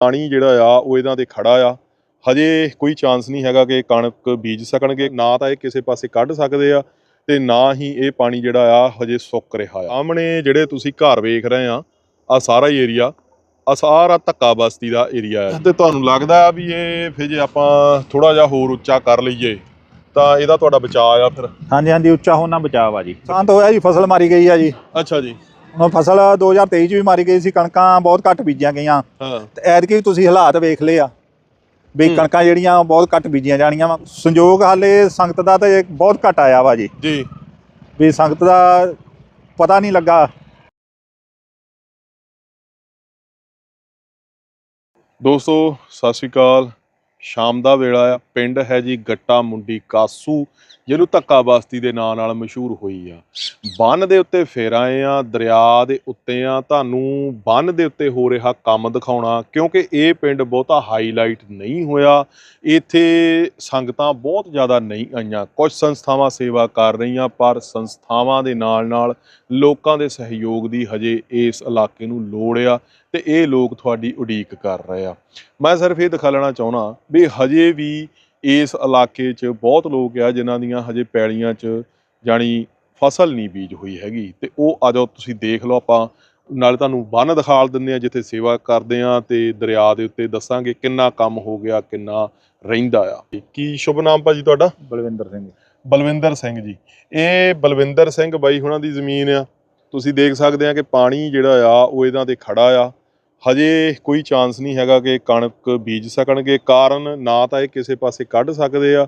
ਪਾਣੀ ਜਿਹੜਾ ਆ ਉਹ ਇਹਨਾਂ ਦੇ ਖੜਾ ਆ। ਹਜੇ ਕੋਈ ਚਾਂਸ ਨਹੀਂ ਹੈਗਾ ਕਿ ਕਣਕ ਬੀਜ ਸਕਣਗੇ। ਨਾ ਤਾਂ ਇਹ ਕਿਸੇ ਪਾਸੇ ਕੱਢ ਸਕਦੇ ਆ ਤੇ ਨਾ ਹੀ ਇਹ ਪਾਣੀ ਜਿਹੜਾ ਆ ਹਜੇ ਸੁੱਕ ਰਿਹਾ ਆ। ਸਾਹਮਣੇ ਜਿਹੜੇ ਤੁਸੀਂ ਘਰ ਵੇਖ ਰਹੇ ਆ ਆ ਸਾਰਾ ਹੀ ਏਰੀਆ ਆ ਸਾਰਾ ਧੱਕਾ ਬਸਤੀ ਦਾ ਏਰੀਆ ਆ। ਤੇ ਤੁਹਾਨੂੰ ਲੱਗਦਾ ਆ ਵੀ ਇਹ ਫਿਰ ਜੇ ਆਪਾਂ ਥੋੜਾ ਜਿਹਾ ਹੋਰ ਉੱਚਾ ਕਰ ਲਈਏ ਤਾਂ ਇਹਦਾ ਤੁਹਾਡਾ ਬਚਾਅ ਆ ਫਿਰ? ਹਾਂਜੀ ਹਾਂਜੀ ਉੱਚਾ ਹੋਣਾ ਬਚਾਅ ਆ ਜੀ। ਸ਼ਾਂਤ ਹੋਇਆ ਜੀ ਫਸਲ ਮਾਰੀ ਗਈ ਆ ਜੀ। ਅੱਛਾ ਜੀ। ਹੁਣ ਫਸਲ 2023 ਚ ਵੀ ਮਾਰੀ ਗਈ ਸੀ ਕਣਕਾਂ ਬਹੁਤ ਘੱਟ ਬੀਜੀਆਂ ਗਈਆਂ। ਹਾਂ। ਤੇ ਐਤਕੀ ਵੀ ਤੁਸੀਂ ਹਾਲਾਤ ਵੇਖ ਲਏ ਆ ਵੀ। ਕਣਕਾਂ ਜਿਹੜੀਆਂ ਬਹੁਤ ਘੱਟ ਬੀਜੀਆਂ ਜਾਣੀਆਂ ਵਾ। ਸੰਯੋਗ ਹਾਲੇ ਸੰਗਤ ਦਾ ਤੇ ਬਹੁਤ ਘੱਟ ਆਇਆ ਵਾ ਜੀ। ਜੀ। ਵੀ ਸੰਗਤ ਦਾ ਪਤਾ ਨਹੀਂ ਲੱਗਾ। ਦੋਸਤੋ ਸਤਿ ਸ਼੍ਰੀ ਅਕਾਲ। ਸ਼ਾਮ ਦਾ ਵੇਲਾ ਆ, ਪਿੰਡ ਹੈ ਜੀ ਗੱਟਾ ਮੁੰਡੀ ਕਾਸੂ, ਜਿਹਨੂੰ ਧੱਕਾ ਬਸਤੀ ਦੇ ਨਾਂ ਨਾਲ ਮਸ਼ਹੂਰ ਹੋਈ ਆ। ਬੰਨ ਦੇ ਉੱਤੇ ਫੇਰ ਆਏ ਆ, ਦਰਿਆ ਦੇ ਉੱਤੇ ਆ, ਤੁਹਾਨੂੰ ਬੰਨ ਦੇ ਉੱਤੇ ਹੋ ਰਿਹਾ ਕੰਮ ਦਿਖਾਉਣਾ, ਕਿਉਂਕਿ ਇਹ ਪਿੰਡ ਬਹੁਤਾ ਹਾਈਲਾਈਟ ਨਹੀਂ ਹੋਇਆ। ਇੱਥੇ ਸੰਗਤਾਂ ਬਹੁਤ ਜ਼ਿਆਦਾ ਨਹੀਂ ਆਈਆਂ, ਕੁਝ ਸੰਸਥਾਵਾਂ ਸੇਵਾ ਕਰ ਰਹੀਆਂ, ਪਰ ਸੰਸਥਾਵਾਂ ਦੇ ਨਾਲ ਨਾਲ ਲੋਕਾਂ ਦੇ ਸਹਿਯੋਗ ਦੀ ਹਜੇ ਇਸ ਇਲਾਕੇ ਨੂੰ ਲੋੜ ਆ। ਤੇ ਇਹ ਲੋਕ ਤੁਹਾਡੀ ਉਡੀਕ ਕਰ ਰਹੇ ਆ। ਮੈਂ ਸਿਰਫ ਇਹ ਦਿਖਾ ਲੈਣਾ ਚਾਹੁੰਦਾ ਵੀ ਹਜੇ ਵੀ ਇਸ ਇਲਾਕੇ 'ਚ ਬਹੁਤ ਲੋਕ ਆ ਜਿਨ੍ਹਾਂ ਦੀਆਂ ਹਜੇ ਪੈਲੀਆਂ 'ਚ ਜਾਣੀ ਫਸਲ ਨਹੀਂ ਬੀਜ ਹੋਈ ਹੈਗੀ। ਤੇ ਉਹ ਆ ਜਾਓ ਤੁਸੀਂ ਦੇਖ ਲਓ ਆਪਾਂ। ਨਾਲੇ ਤੁਹਾਨੂੰ ਬੰਨ ਦਿਖਾਲ ਦਿੰਦੇ ਆ ਜਿੱਥੇ ਸੇਵਾ ਕਰਦੇ ਆ ਤੇ ਦਰਿਆ ਦੇ ਉੱਤੇ ਦੱਸਾਂਗੇ ਕਿੰਨਾ ਕੰਮ ਹੋ ਗਿਆ ਕਿੰਨਾ ਰਹਿੰਦਾ ਆ। ਕੀ ਸ਼ੁਭ ਨਾਮ ਭਾਜੀ ਤੁਹਾਡਾ? ਬਲਵਿੰਦਰ ਸਿੰਘ। ਬਲਵਿੰਦਰ ਸਿੰਘ ਜੀ। ਇਹ ਬਲਵਿੰਦਰ ਸਿੰਘ ਬਾਈ ਹੁਣਾਂ ਦੀ ਜ਼ਮੀਨ ਆ। ਤੁਸੀਂ ਦੇਖ ਸਕਦੇ ਆ ਕਿ ਪਾਣੀ ਜਿਹੜਾ ਆ ਉਹ ਇਹਨਾਂ ਦੇ ਖੜਾ ਆ। ਹਜੇ ਕੋਈ ਚਾਂਸ ਨਹੀਂ ਹੈਗਾ ਕਿ ਕਣਕ ਬੀਜ ਸਕਣਗੇ। ਕਾਰਨ ਨਾ ਤਾਂ ਇਹ ਕਿਸੇ ਪਾਸੇ ਕੱਢ ਸਕਦੇ ਆ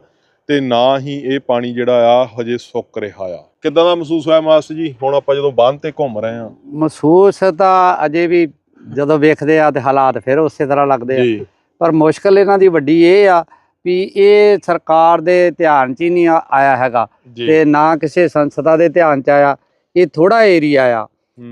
ਤੇ ਨਾ ਹੀ ਇਹ ਪਾਣੀ ਜਿਹੜਾ ਆ ਹਜੇ ਸੁੱਕ ਰਿਹਾ ਆ। ਕਿੱਦਾਂ ਦਾ ਮਹਿਸੂਸ ਹੋਇਆ ਮਾਸਟਰ ਜੀ? ਹੁਣ ਆਪਾਂ ਜਦੋਂ ਬੰਨ ਤੇ ਘੁੰਮ ਰਹੇ ਆ ਮਹਿਸੂਸ ਤਾਂ ਅਜੇ ਵੀ ਜਦੋਂ ਵੇਖਦੇ ਆ ਤੇ ਹਾਲਾਤ ਫਿਰ ਉਸੇ ਤਰ੍ਹਾਂ ਲੱਗਦੇ ਆ। ਪਰ ਮੁਸ਼ਕਲ ਇਹਨਾਂ ਦੀ ਵੱਡੀ ਇਹ ਆ ਵੀ ਇਹ ਸਰਕਾਰ ਦੇ ਧਿਆਨ 'ਚ ਹੀ ਨਹੀਂ ਆਇਆ ਹੈਗਾ ਤੇ ਨਾ ਕਿਸੇ ਸੰਸਥਾ ਦੇ ਧਿਆਨ 'ਚ ਆਇਆ। ਇਹ ਥੋੜਾ ਏਰੀਆ ਆ।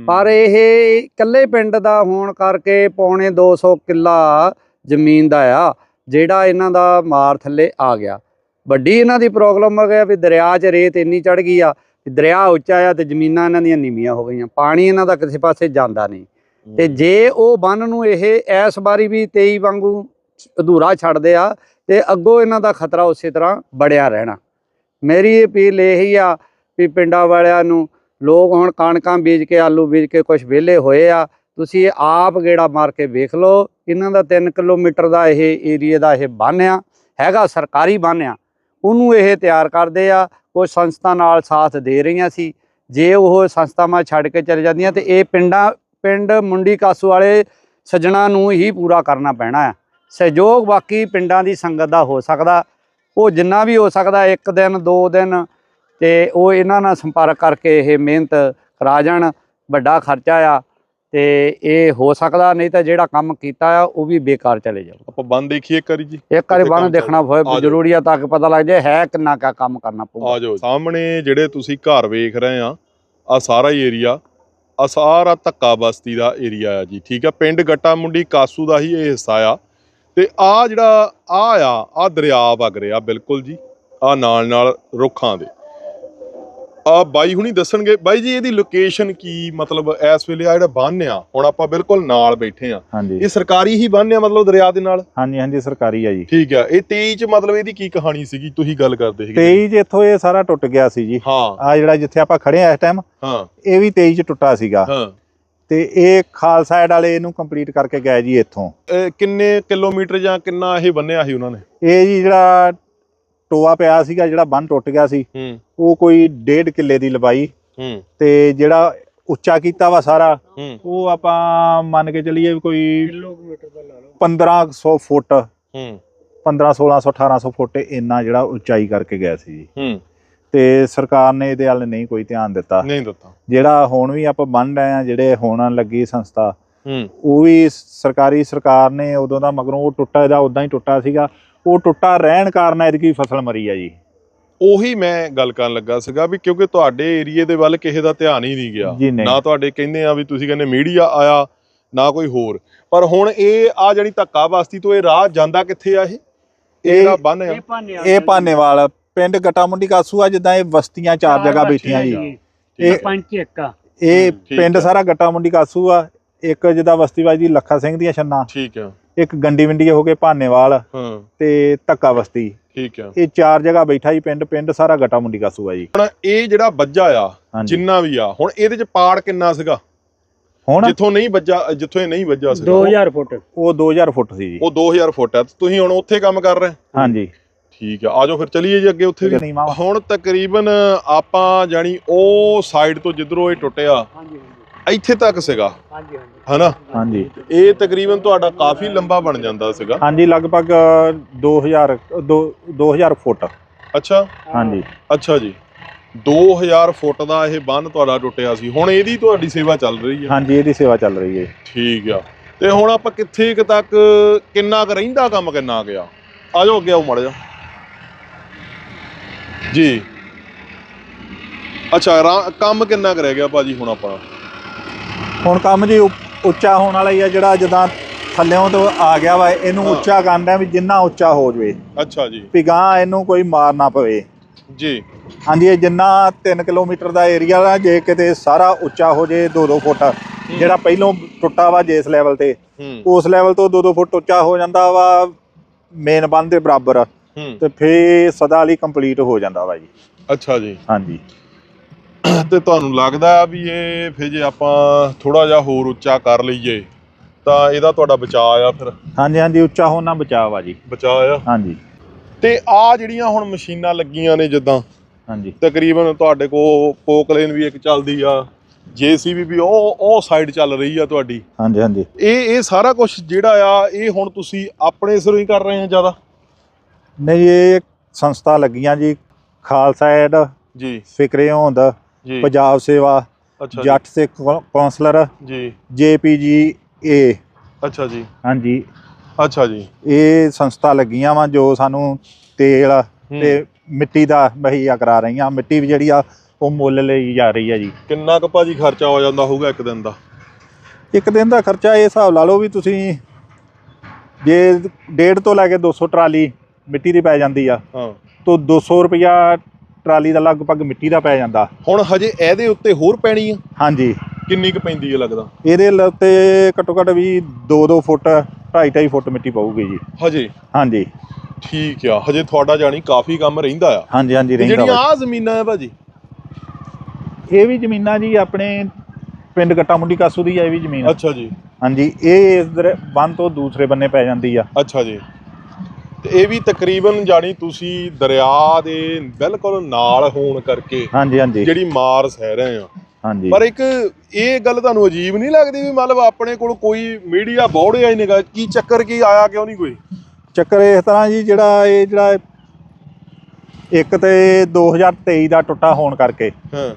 ਪਰ ਇਹ ਇਕੱਲੇ ਪਿੰਡ ਦਾ ਹੋਣ ਕਰਕੇ ਪੌਣੇ 200 ਕਿੱਲਾ ਜ਼ਮੀਨ ਦਾ ਆ ਜਿਹੜਾ ਇਹਨਾਂ ਦਾ ਮਾਰ ਥੱਲੇ ਆ ਗਿਆ। ਵੱਡੀ ਇਹਨਾਂ ਦੀ ਪ੍ਰੋਬਲਮ ਆ ਗਿਆ ਵੀ ਦਰਿਆ 'ਚ ਰੇਤ ਇੰਨੀ ਚੜ ਗਈ ਆ ਵੀ ਦਰਿਆ ਉੱਚਾ ਆ ਤੇ ਜ਼ਮੀਨਾਂ ਇਹਨਾਂ ਦੀਆਂ ਨੀਵੀਆਂ ਹੋ ਗਈਆਂ ਪਾਣੀ ਇਹਨਾਂ ਦਾ ਕਿਸੇ ਪਾਸੇ ਜਾਂਦਾ ਨਹੀਂ। ਤੇ ਹੂੰ, ਜੇ ਉਹ ਬੰਨ ਨੂੰ ਇਹ ਇਸ ਵਾਰੀ ਵੀ 23 ਵਾਂਗੂ ਅਧੂਰਾ ਛੱਡਦੇ ਆ ਤੇ ਅੱਗੋਂ ਇਹਨਾਂ ਦਾ ਖਤਰਾ ਉਸੇ ਤਰ੍ਹਾਂ ਬੜਿਆ ਰਹਿਣਾ। ਮੇਰੀ ਅਪੀਲ ਇਹੀ ਆ ਵੀ ਪਿੰਡਾਂ ਵਾਲਿਆਂ ਨੂੰ ਲੋਕ ਹੁਣ ਕਣਕਾਂ ਬੀਜ ਕੇ, ਆਲੂ ਬੀਜ ਕੇ ਕੁਝ ਵਿਹਲੇ ਹੋਏ ਆ। ਤੁਸੀਂ ਇਹ ਆਪ ਗੇੜਾ ਮਾਰ ਕੇ ਵੇਖ ਲਓ, ਇਹਨਾਂ ਦਾ 3 ਕਿਲੋਮੀਟਰ ਦਾ ਇਹ ਏਰੀਆ ਦਾ ਇਹ ਬੰਨ ਆ, ਹੈਗਾ ਸਰਕਾਰੀ ਬੰਨ ਆ। ਉਹਨੂੰ ਇਹ ਤਿਆਰ ਕਰਦੇ ਆ ਕੋਈ ਸੰਸਥਾ ਨਾਲ ਸਾਥ ਦੇ ਰਹੀਆਂ ਸੀ। ਜੇ ਉਹ ਸੰਸਥਾਵਾਂ ਛੱਡ ਕੇ ਚਲੇ ਜਾਂਦੀਆਂ ਤੇ ਇਹ ਪਿੰਡਾਂ, ਪਿੰਡ ਮੁੰਡੀ ਕਾਸੂ ਵਾਲੇ ਸੱਜਣਾ ਨੂੰ ਹੀ ਪੂਰਾ ਕਰਨਾ ਪੈਣਾ ਹੈ ਸਹਿਯੋਗ ਬਾਕੀ ਪਿੰਡਾਂ ਦੀ ਸੰਗਤ ਦਾ ਹੋ ਸਕਦਾ। ਉਹ ਜਿੰਨਾ ਵੀ ਹੋ ਸਕਦਾ, ਇੱਕ ਦਿਨ, ਦੋ ਦਿਨ ਤੇ ਉਹ ਇਹਨਾਂ ਨਾਲ ਸੰਪਰਕ ਕਰਕੇ ਇਹ ਮਿਹਨਤ ਕਰਾ ਜਾਣ ਵੱਡਾ ਖਰਚਾ ਆ ਤੇ ਇਹ ਹੋ ਸਕਦਾ ਨਹੀਂ ਤਾਂ ਜਿਹੜਾ ਕੰਮ ਕੀਤਾ ਆ ਉਹ ਵੀ ਬੇਕਾਰ ਚਲੇ ਜਾਊ ਆਪਾਂ ਬੰਨ ਦੇਖੀਏ ਇੱਕ ਵਾਰੀ ਜੀ। ਇੱਕ ਵਾਰੀ ਕੰਮ ਦੇਖਣਾ ਜਾਓ। ਜ਼ਰੂਰੀ ਆ ਤਾਂ ਕਿ ਪਤਾ ਲੱਗ ਜਾਏ ਹੈ ਕਿੰਨਾ ਕਾ ਕੰਮ ਕਰਨਾ ਪਊਗਾ। ਆ ਜਾਓ ਸਾਹਮਣੇ ਜਿਹੜੇ ਤੁਸੀਂ ਘਰ ਵੇਖ ਰਹੇ ਆ ਆ ਸਾਰਾ ਹੀ ਏਰੀਆ ਆ ਸਾਰਾ ਧੱਕਾ ਬਸਤੀ ਦਾ ਏਰੀਆ ਆ ਜੀ ਠੀਕ ਆ? ਪਿੰਡ ਗੱਟਾ ਮੁੰਡੀ ਕਾਸੂ ਦਾ ਹੀ ਇਹ ਹਿੱਸਾ ਆ। ਤੇ ਆ ਜਿਹੜਾ ਆ ਆ ਆ ਦਰਿਆ ਵਗ ਰਿਹਾ ਬਿਲਕੁਲ ਜੀ ਆ ਨਾਲ ਨਾਲ ਰੁੱਖਾਂ ਦੇ। ਆ ਬਾਈ ਹੁਣੀ ਦੱਸਣਗੇ। ਬਾਈ ਜੀ ਇਹਦੀ ਲੋਕੇਸ਼ਨ ਕੀ ਮਤਲਬ ਇਸ ਵੇਲੇ ਆ ਜਿਹੜਾ ਬੰਨ ਆ ਹੁਣ ਆਪਾਂ ਬਿਲਕੁਲ ਨਾਲ ਬੈਠੇ ਆ। ਹਾਂਜੀ। ਇਹ ਸਰਕਾਰੀ ਹੀ ਬੰਨ ਆ ਮਤਲਬ ਦਰਿਆ ਦੇ ਨਾਲ? ਹਾਂਜੀ ਹਾਂਜੀ ਸਰਕਾਰੀ ਆ ਜੀ। ਠੀਕ ਆ। ਇਹ 23 ਚ ਮਤਲਬ ਇਹਦੀ ਕੀ ਕਹਾਣੀ ਸੀਗੀ? ਤੁਸੀਂ ਗੱਲ ਕਰਦੇ ਸੀਗੇ। 23 ਚ ਇੱਥੋਂ ਇਹ ਸਾਰਾ ਟੁੱਟ ਗਿਆ ਸੀ ਜੀ। ਹਾਂ। ਆ ਜਿਹੜਾ ਜਿੱਥੇ ਆਪਾਂ ਖੜੇ ਆ ਇਸ ਟਾਈਮ ਹਾਂ। ਇਹ ਵੀ 23 ਚ ਟੁੱਟਾ ਸੀਗਾ। ਹਾਂ। ਤੇ ਇਹ ਖਾਲਸਾ ਏਡ ਵਾਲੇ ਇਹਨੂੰ ਕੰਪਲੀਟ ਕਰਕੇ ਗਏ ਜੀ ਇੱਥੋਂ। ਕਿੰਨੇ ਕਿਲੋਮੀਟਰ ਜਾਂ ਕਿੰਨਾ ਇਹ ਬੰਨਿਆ ਸੀ ਉਹਨਾਂ ਨੇ? ਇਹ ਜੀ ਜਿਹੜਾ ਟੋਆ ਪਿਆ ਸੀਗਾ ਜਿਹੜਾ ਬੰਨ ਟੁੱਟ ਗਿਆ ਸੀ ਹੂੰ। ਉਹ ਕੋਈ 1.5 ਕਿੱਲੇ ਦੀ ਲੰਬਾਈ ਹੂੰ। ਤੇ ਜਿਹੜਾ ਉੱਚਾ ਕੀਤਾ ਵਾ ਸਾਰਾ ਹੂੰ। ਉਹ ਆਪਾਂ ਮੰਨ ਕੇ ਚੱਲੀਏ ਵੀ ਕੋਈ ਕਿਲੋਮੀਟਰ ਦਾ ਲਾ ਲਓ। 1500 ਫੁੱਟ ਹੂੰ। 15 1600 1800 ਫੁੱਟ ਇੰਨਾ ਜਿਹੜਾ ਉਚਾਈ ਕਰਕੇ ਗਿਆ ਸੀ। ਜੀ ਹੂੰ। ਤੇ ਸਰਕਾਰ ਨੇ ਇਹਦੇ ਵੱਲ ਨਹੀਂ ਕੋਈ ਧਿਆਨ ਦਿੱਤਾ। ਨਹੀਂ ਦਿੱਤਾ। ਜਿਹੜਾ ਹੁਣ ਵੀ ਆਪਾਂ ਬਣ ਰਹੇ ਆ ਜਿਹੜੇ ਹੋਣ ਲੱਗੀ ਸੰਸਥਾ ਹੂੰ। ਉਹ ਵੀ ਸਰਕਾਰੀ ਸਰਕਾਰ ਨੇ ਉਦੋਂ ਦਾ ਮਗਰੋਂ ਉਹ ਟੁੱਟਾ ਜਾਂ ਉਦਾਂ ਹੀ ਟੁੱਟਾ ਸੀਗਾ। ਉਹ ਟੁੱਟਾ ਰਹਿਣ ਕਾਰਨ ਐਤਕੀ ਫਸਲ ਮਰੀ ਆ ਜੀ। ਉਹੀ ਮੈਂ ਗੱਲ ਕਰਨ ਲੱਗਾ ਸੀਗਾ ਵੀ ਕਿਉਂਕਿ ਤੁਹਾਡੇ ਏਰੀਏ ਦੇ ਵੱਲ ਕਿਸੇ ਦਾ ਧਿਆਨ ਹੀ ਨਹੀਂ ਗਿਆ। ਨਹੀਂ। ਨਾ ਤੁਹਾਡੇ ਕਹਿੰਦੇ ਆ ਵੀ ਤੁਸੀਂ ਕਹਿੰਦੇ ਮੀਡੀਆ ਆਇਆ ਨਾ ਕੋਈ ਹੋਰ। ਪਰ ਹੁਣ ਇਹ ਆ ਜਿਹੜੀ ਧੱਕਾ ਬਸਤੀ ਤੋਂ ਇਹ ਰਾਹ ਜਾਂਦਾ ਕਿੱਥੇ ਆ ਇਹ? ਇਹ ਇਹ- ਜਿਹੜਾ ਬੰਨ ਆ। ਇਹ ਭਾਨੇਵਾਲ ਪਿੰਡ ਗਟਾਮੁੰਡੀ ਕਾਸੂ ਆ ਜਿੱਦਾਂ ਇਹ ਬਸਤੀਆਂ ਚਾਰ ਜਗ੍ਹਾ ਬੈਠੀਆਂ ਜੀ। ਇਹ ਪੰਜ ਇੱਕ ਇਹ ਠੀਕ ਪਿੰਡ ਆ। ਸਾਰਾ ਗਟਾਮੁੰਡੀ ਕਾਸੂ ਆ। ਇੱਕ ਜਿੱਦਾਂ ਬਸਤੀ ਵੱਜਦੀ ਲੱਖਾ ਸਿੰਘ ਦੀਆਂ ਛੰਨਾ। ਠੀਕ ਆ। ਇੱਕ ਗੰਡੀ ਵਿੰਡੀ ਹੋ ਕੇ ਭਾਨੇਵਾਲ ਹਾਂ। ਤੇ ਧੱਕਾ ਬਸਤੀ। ਠੀਕ ਆ। ਇਹ ਚਾਰ ਜਗ੍ਹਾ ਬੈਠਾ ਜੀ ਪਿੰਡ ਪਿੰਡ ਸਾਰਾ ਗੱਟਾ ਮੁੰਡੀ ਕਾਸੂ ਆ ਜੀ। ਹੁਣ ਇਹ ਜਿਹੜਾ ਵੱਜਾ ਆ ਹਾਂਜੀ। ਜਿੰਨਾ ਵੀ ਆ ਹੁਣ ਇਹਦੇ ਚ ਪਾੜ ਕਿੰਨਾ ਸੀਗਾ? ਹੁਣ? ਜਿੱਥੋਂ ਨਹੀਂ ਵੱਜਾ ਜਿੱਥੋਂ ਇਹ ਨਹੀਂ ਵੱਜਾ ਸੀਗਾ। 2000 ਫੁੱਟ। ਉਹ 2000 ਫੁੱਟ ਸੀ ਜੀ। ਉਹ 2000 ਫੁੱਟ ਆ। ਤੇ ਤੁਸੀਂ ਹੁਣ ਉੱਥੇ ਕੰਮ ਕਰ ਰਹੇ? ਹਾਂਜੀ। ਠੀਕ ਆ। ਆਜੋ ਫਿਰ ਚਲੀਏ ਜੀ ਅੱਗੇ ਉੱਥੇ ਵੀ। ਨਹੀਂ ਮਾਵਾ ਹੁਣ ਤਕਰੀਬਨ ਆਪਾਂ ਜਾਣੀ ਉਹ ਸਾਈਡ ਤੋਂ ਜਿੱਧਰੋਂ ਇਹ ਟੁੱਟਿਆ ਹਾਂਜੀ। ਇੱਥੇ ਤੱਕ ਸੀਗਾ? ਹਾਂਜੀ ਹਾਂਜੀ। ਹਨਾ? ਹਾਂਜੀ। ਇਹ ਤਕਰੀਬਨ ਤੁਹਾਡਾ ਕਾਫੀ ਲੰਬਾ ਬਣ ਜਾਂਦਾ ਸੀਗਾ? ਹਾਂਜੀ ਲਗਭਗ 2000 ਦੋ- 2000 ਫੁੱਟ। ਅੱਛਾ? ਹਾਂਜੀ। ਅੱਛਾ ਜੀ। 2000 ਫੁੱਟ ਦਾ ਇਹ ਬੰਨ ਤੁਹਾਡਾ ਟੁੱਟਿਆ ਸੀ। ਹੁਣ ਇਹਦੀ ਤੁਹਾਡੀ ਸੇਵਾ ਚੱਲ ਰਹੀ ਆ ਹਾਂਜੀ ਇਹਦੀ ਸੇਵਾ ਚੱਲ ਰਹੀ ਹੈ। ਠੀਕ ਆ। ਤੇ ਹੁਣ ਆਪਾਂ ਕਿੱਥੇ ਕੁ ਤੱਕ ਕਿੰਨਾ ਕੁ ਰਹਿੰਦਾ ਕੰਮ ਕਿੰਨਾ ਗਿਆ ਆਜੋ ਅੱਗੇ ਆਓ ਮੜ ਜਾ ਜੀ। ਅੱਛਾ ਰਾ- ਕੰਮ ਕਿੰਨਾ ਕੁ ਰਹਿ ਗਿਆ ਭਾਜੀ ਹੁਣ ਆਪਣਾ ਹੁਣ ਕੰਮ ਜੀ ਉੱਚਾ ਹੋਣ ਵਾਲਾ ਹੀ ਆ ਜਿਹੜਾ ਜਦਾਂ ਥੱਲਿਓਂ ਤੋਂ ਆ ਗਿਆ ਵਾ ਇਹਨੂੰ ਹਾਂ। ਉੱਚਾ ਕਰਨਾ ਵੀ ਜਿੰਨਾ ਉੱਚਾ ਹੋ ਜਵੇ। ਅੱਛਾ ਜੀ। ਵੀ ਗਾਂ ਇਹਨੂੰ ਕੋਈ ਮਾਰ ਨਾ ਪਵੇ। ਜੀ। ਹਾਂਜੀ ਇਹ ਜਿੰਨਾ 3 ਕਿਲੋਮੀਟਰ ਦਾ ਏਰੀਆ ਦਾ ਜੇ ਕਿਤੇ ਸਾਰਾ ਉੱਚਾ ਹੋ ਜੇ 2-2 ਫੁੱਟ ਜਿਹੜਾ ਪਹਿਲੋਂ ਟੁੱਟਾ ਵਾ ਜਿਸ ਲੈਵਲ ਤੇ ਹੂੰ। ਉਸ ਲੈਵਲ ਤੋਂ 2-2 ਫੁੱਟ ਉੱਚਾ ਹੋ ਜਾਂਦਾ ਵਾ ਮੇਨ ਬੰਨ ਦੇ ਬਰਾਬਰ। ਹੂੰ। ਤੇ ਫੇਰ ਸਦਾ ਲਈ ਕੰਪਲੀਟ ਹੋ ਜਾਂਦਾ ਵਾ ਜੀ। ਅੱਛਾ ਜੀ। ਹਾਂਜੀ। ਤੇ ਤੁਹਾਨੂੰ ਲੱਗਦਾ ਵੀ ਇਹ ਫਿਰ ਜੇ ਆਪਾਂ ਥੋੜਾ ਜਿਹਾ ਹੋਰ ਉੱਚਾ ਕਰ ਲਈਏ ਤਾਂ ਇਹਦਾ ਤੁਹਾਡਾ ਬਚਾਅ ਆ ਫਿਰ? ਹਾਂਜੀ ਹਾਂਜੀ ਉੱਚਾ ਹੋਣ ਬਚਾਅ ਵਾ ਜੀ। ਬਚਾਅ ਆ? ਹਾਂਜੀ। ਤੇ ਆ ਜਿਹੜੀਆਂ ਹੁਣ ਮਸ਼ੀਨਾਂ ਲੱਗੀਆਂ ਨੇ ਜਿੱਦਾਂ ਹਾਂਜੀ। ਤਕਰੀਬਨ ਤੁਹਾਡੇ ਕੋਲ ਪੋਕਲੇਨ ਵੀ ਇੱਕ ਚੱਲਦੀ ਆ ਜੀਸੀਬੀ ਵੀ ਉਹ ਉਹ ਸਾਈਡ ਚੱਲ ਰਹੀ ਆ ਤੁਹਾਡੀ। ਹਾਂਜੀ ਹਾਂਜੀ। ਇਹ ਇਹ ਸਾਰਾ ਕੁਝ ਜਿਹੜਾ ਆ ਇਹ ਹੁਣ ਤੁਸੀਂ ਆਪਣੇ ਸਿਰੋਂ ਹੀ ਕਰ ਰਹੇ ਆ ਜ਼ਿਆਦਾ? ਨਹੀਂ ਇਹ ਸੰਸਥਾ ਲੱਗੀਆਂ ਜੀ ਖਾਲਸਾ ਐਡ ਜੀ। ਫਿਕਰੇ ਹੋਂਦ। ਪੰਜਾਬ ਸੇਵਾ ਅੱਛਾ ਜੱਟ ਸਿੱਖ ਕੌ- ਕੌਂਸਲਰ ਜੀ। ਜੇਪੀਜੀ ਏ ਅੱਛਾ ਜੀ। ਹਾਂਜੀ। ਅੱਛਾ ਜੀ। ਇਹ ਸੰਸਥਾ ਲੱਗੀਆਂ ਵਾ ਜੋ ਸਾਨੂੰ ਤੇਲ। ਤੇ ਮਿੱਟੀ ਦਾ ਮੁਹੱਈਆ ਕਰਾ ਰਹੀਆਂ। ਮਿੱਟੀ ਵੀ ਜਿਹੜੀ ਆ ਉਹ ਮੁੱਲ ਲਈ ਜਾ ਰਹੀ ਆ ਜੀ। ਕਿੰਨਾ ਕੁ ਭਾਜੀ ਖਰਚਾ ਹੋ ਜਾਂਦਾ ਹੋਊਗਾ ਇੱਕ ਦਿਨ ਦਾ? ਇੱਕ ਦਿਨ ਦਾ ਖਰਚਾ ਇਹ ਹਿਸਾਬ ਲਾ ਲਓ ਵੀ ਤੁਸੀਂ ਜੇ ਡੇਢ ਤੋਂ ਲੈ ਕੇ 200 ਟਰਾਲੀ ਮਿੱਟੀ ਦੀ ਪੈ ਜਾਂਦੀ ਆ ਹਾਂ। ਤੋਂ 200 ਰੁਪਿਆ ਟਰਾਲੀ ਦਾ ਲਗਭਗ ਮਿੱਟੀ ਦਾ ਪੈ ਜਾਂਦਾ। ਹੁਣ ਹਜੇ ਇਹਦੇ ਉੱਤੇ ਹੋਰ ਪੈਣੀ ਆ? ਹਾਂਜੀ। ਕਿੰਨੀ ਕੁ ਪੈਂਦੀ ਹੈ ਲੱਗਦਾ? ਇਹਦੇ ਲ- ਉੱਤੇ ਘੱਟੋ ਘੱਟ ਵੀ 2-2 ਫੁੱਟ 2.5 ਫੁੱਟ ਮਿੱਟੀ ਪਊਗੀ ਜੀ। ਹਜੇ? ਹਾਂਜੀ। ਠੀਕ ਆ ਹਜੇ ਤੁਹਾਡਾ ਜਾਣੀ ਕਾਫੀ ਕੰਮ ਰਹਿੰਦਾ ਆ। ਹਾਂਜੀ ਹਾਂਜੀ ਤੇ ਰਹਿੰਦਾ ਜਿਹੜੀਆਂ ਵਾ। ਆ ਜ਼ਮੀਨਾਂ ਆ ਭਾਜੀ? ਇਹ ਵੀ ਜ਼ਮੀਨਾਂ ਜੀ ਆਪਣੇ ਪਿੰਡ ਗੱਟਾ ਮੁੰਡੀ ਕਾਸੂ ਦੀ ਆ ਇਹ ਵੀ ਜ਼ਮੀਨ ਅੱਛਾ ਜੀ। ਹਾਂਜੀ ਇਹ ਇਸ ਬੰਨ ਤੋਂ ਦੂਸਰੇ ਬੰਨੇ ਪੈ ਜਾਂਦੀ ਆ। ਅੱਛਾ ਜੀ। ਇਹ ਵੀ ਤਕਰੀਬਨ ਜਾਣੀ ਤੁਸੀਂ ਦਰਿਆ ਦੇ ਬਿਲਕੁਲ ਨਾਲ ਹੋਣ ਕਰਕੇ ਹਾਂਜੀ ਹਾਂਜੀ। ਜਿਹੜੀ ਮਾਰ ਸਹਿ ਰਹੇ ਆ। ਹਾਂਜੀ। ਪਰ ਇੱਕ ਇਹ ਗੱਲ ਤੁਹਾਨੂੰ ਅਜੀਬ ਨਹੀਂ ਲੱਗਦੀ ਵੀ ਮਤਲਬ ਆਪਣੇ ਕੋਲ ਕੋਈ ਮੀਡੀਆ ਬੌੜਿਆ ਹੀ ਨਹੀਂਗਾ ਕੀ ਚੱਕਰ ਕੀ ਆਇਆ ਕਿਉਂ ਨਹੀਂ ਕੋਈ? ਚੱਕਰ ਇਸ ਤਰ੍ਹਾਂ ਜੀ ਜਿਹੜਾ ਇਹ ਜਿਹੜਾ ਇੱਕ ਤੇ 2023 ਦਾ ਟੁੱਟਾ ਹੋਣ ਕਰਕੇ। ਹਾਂ।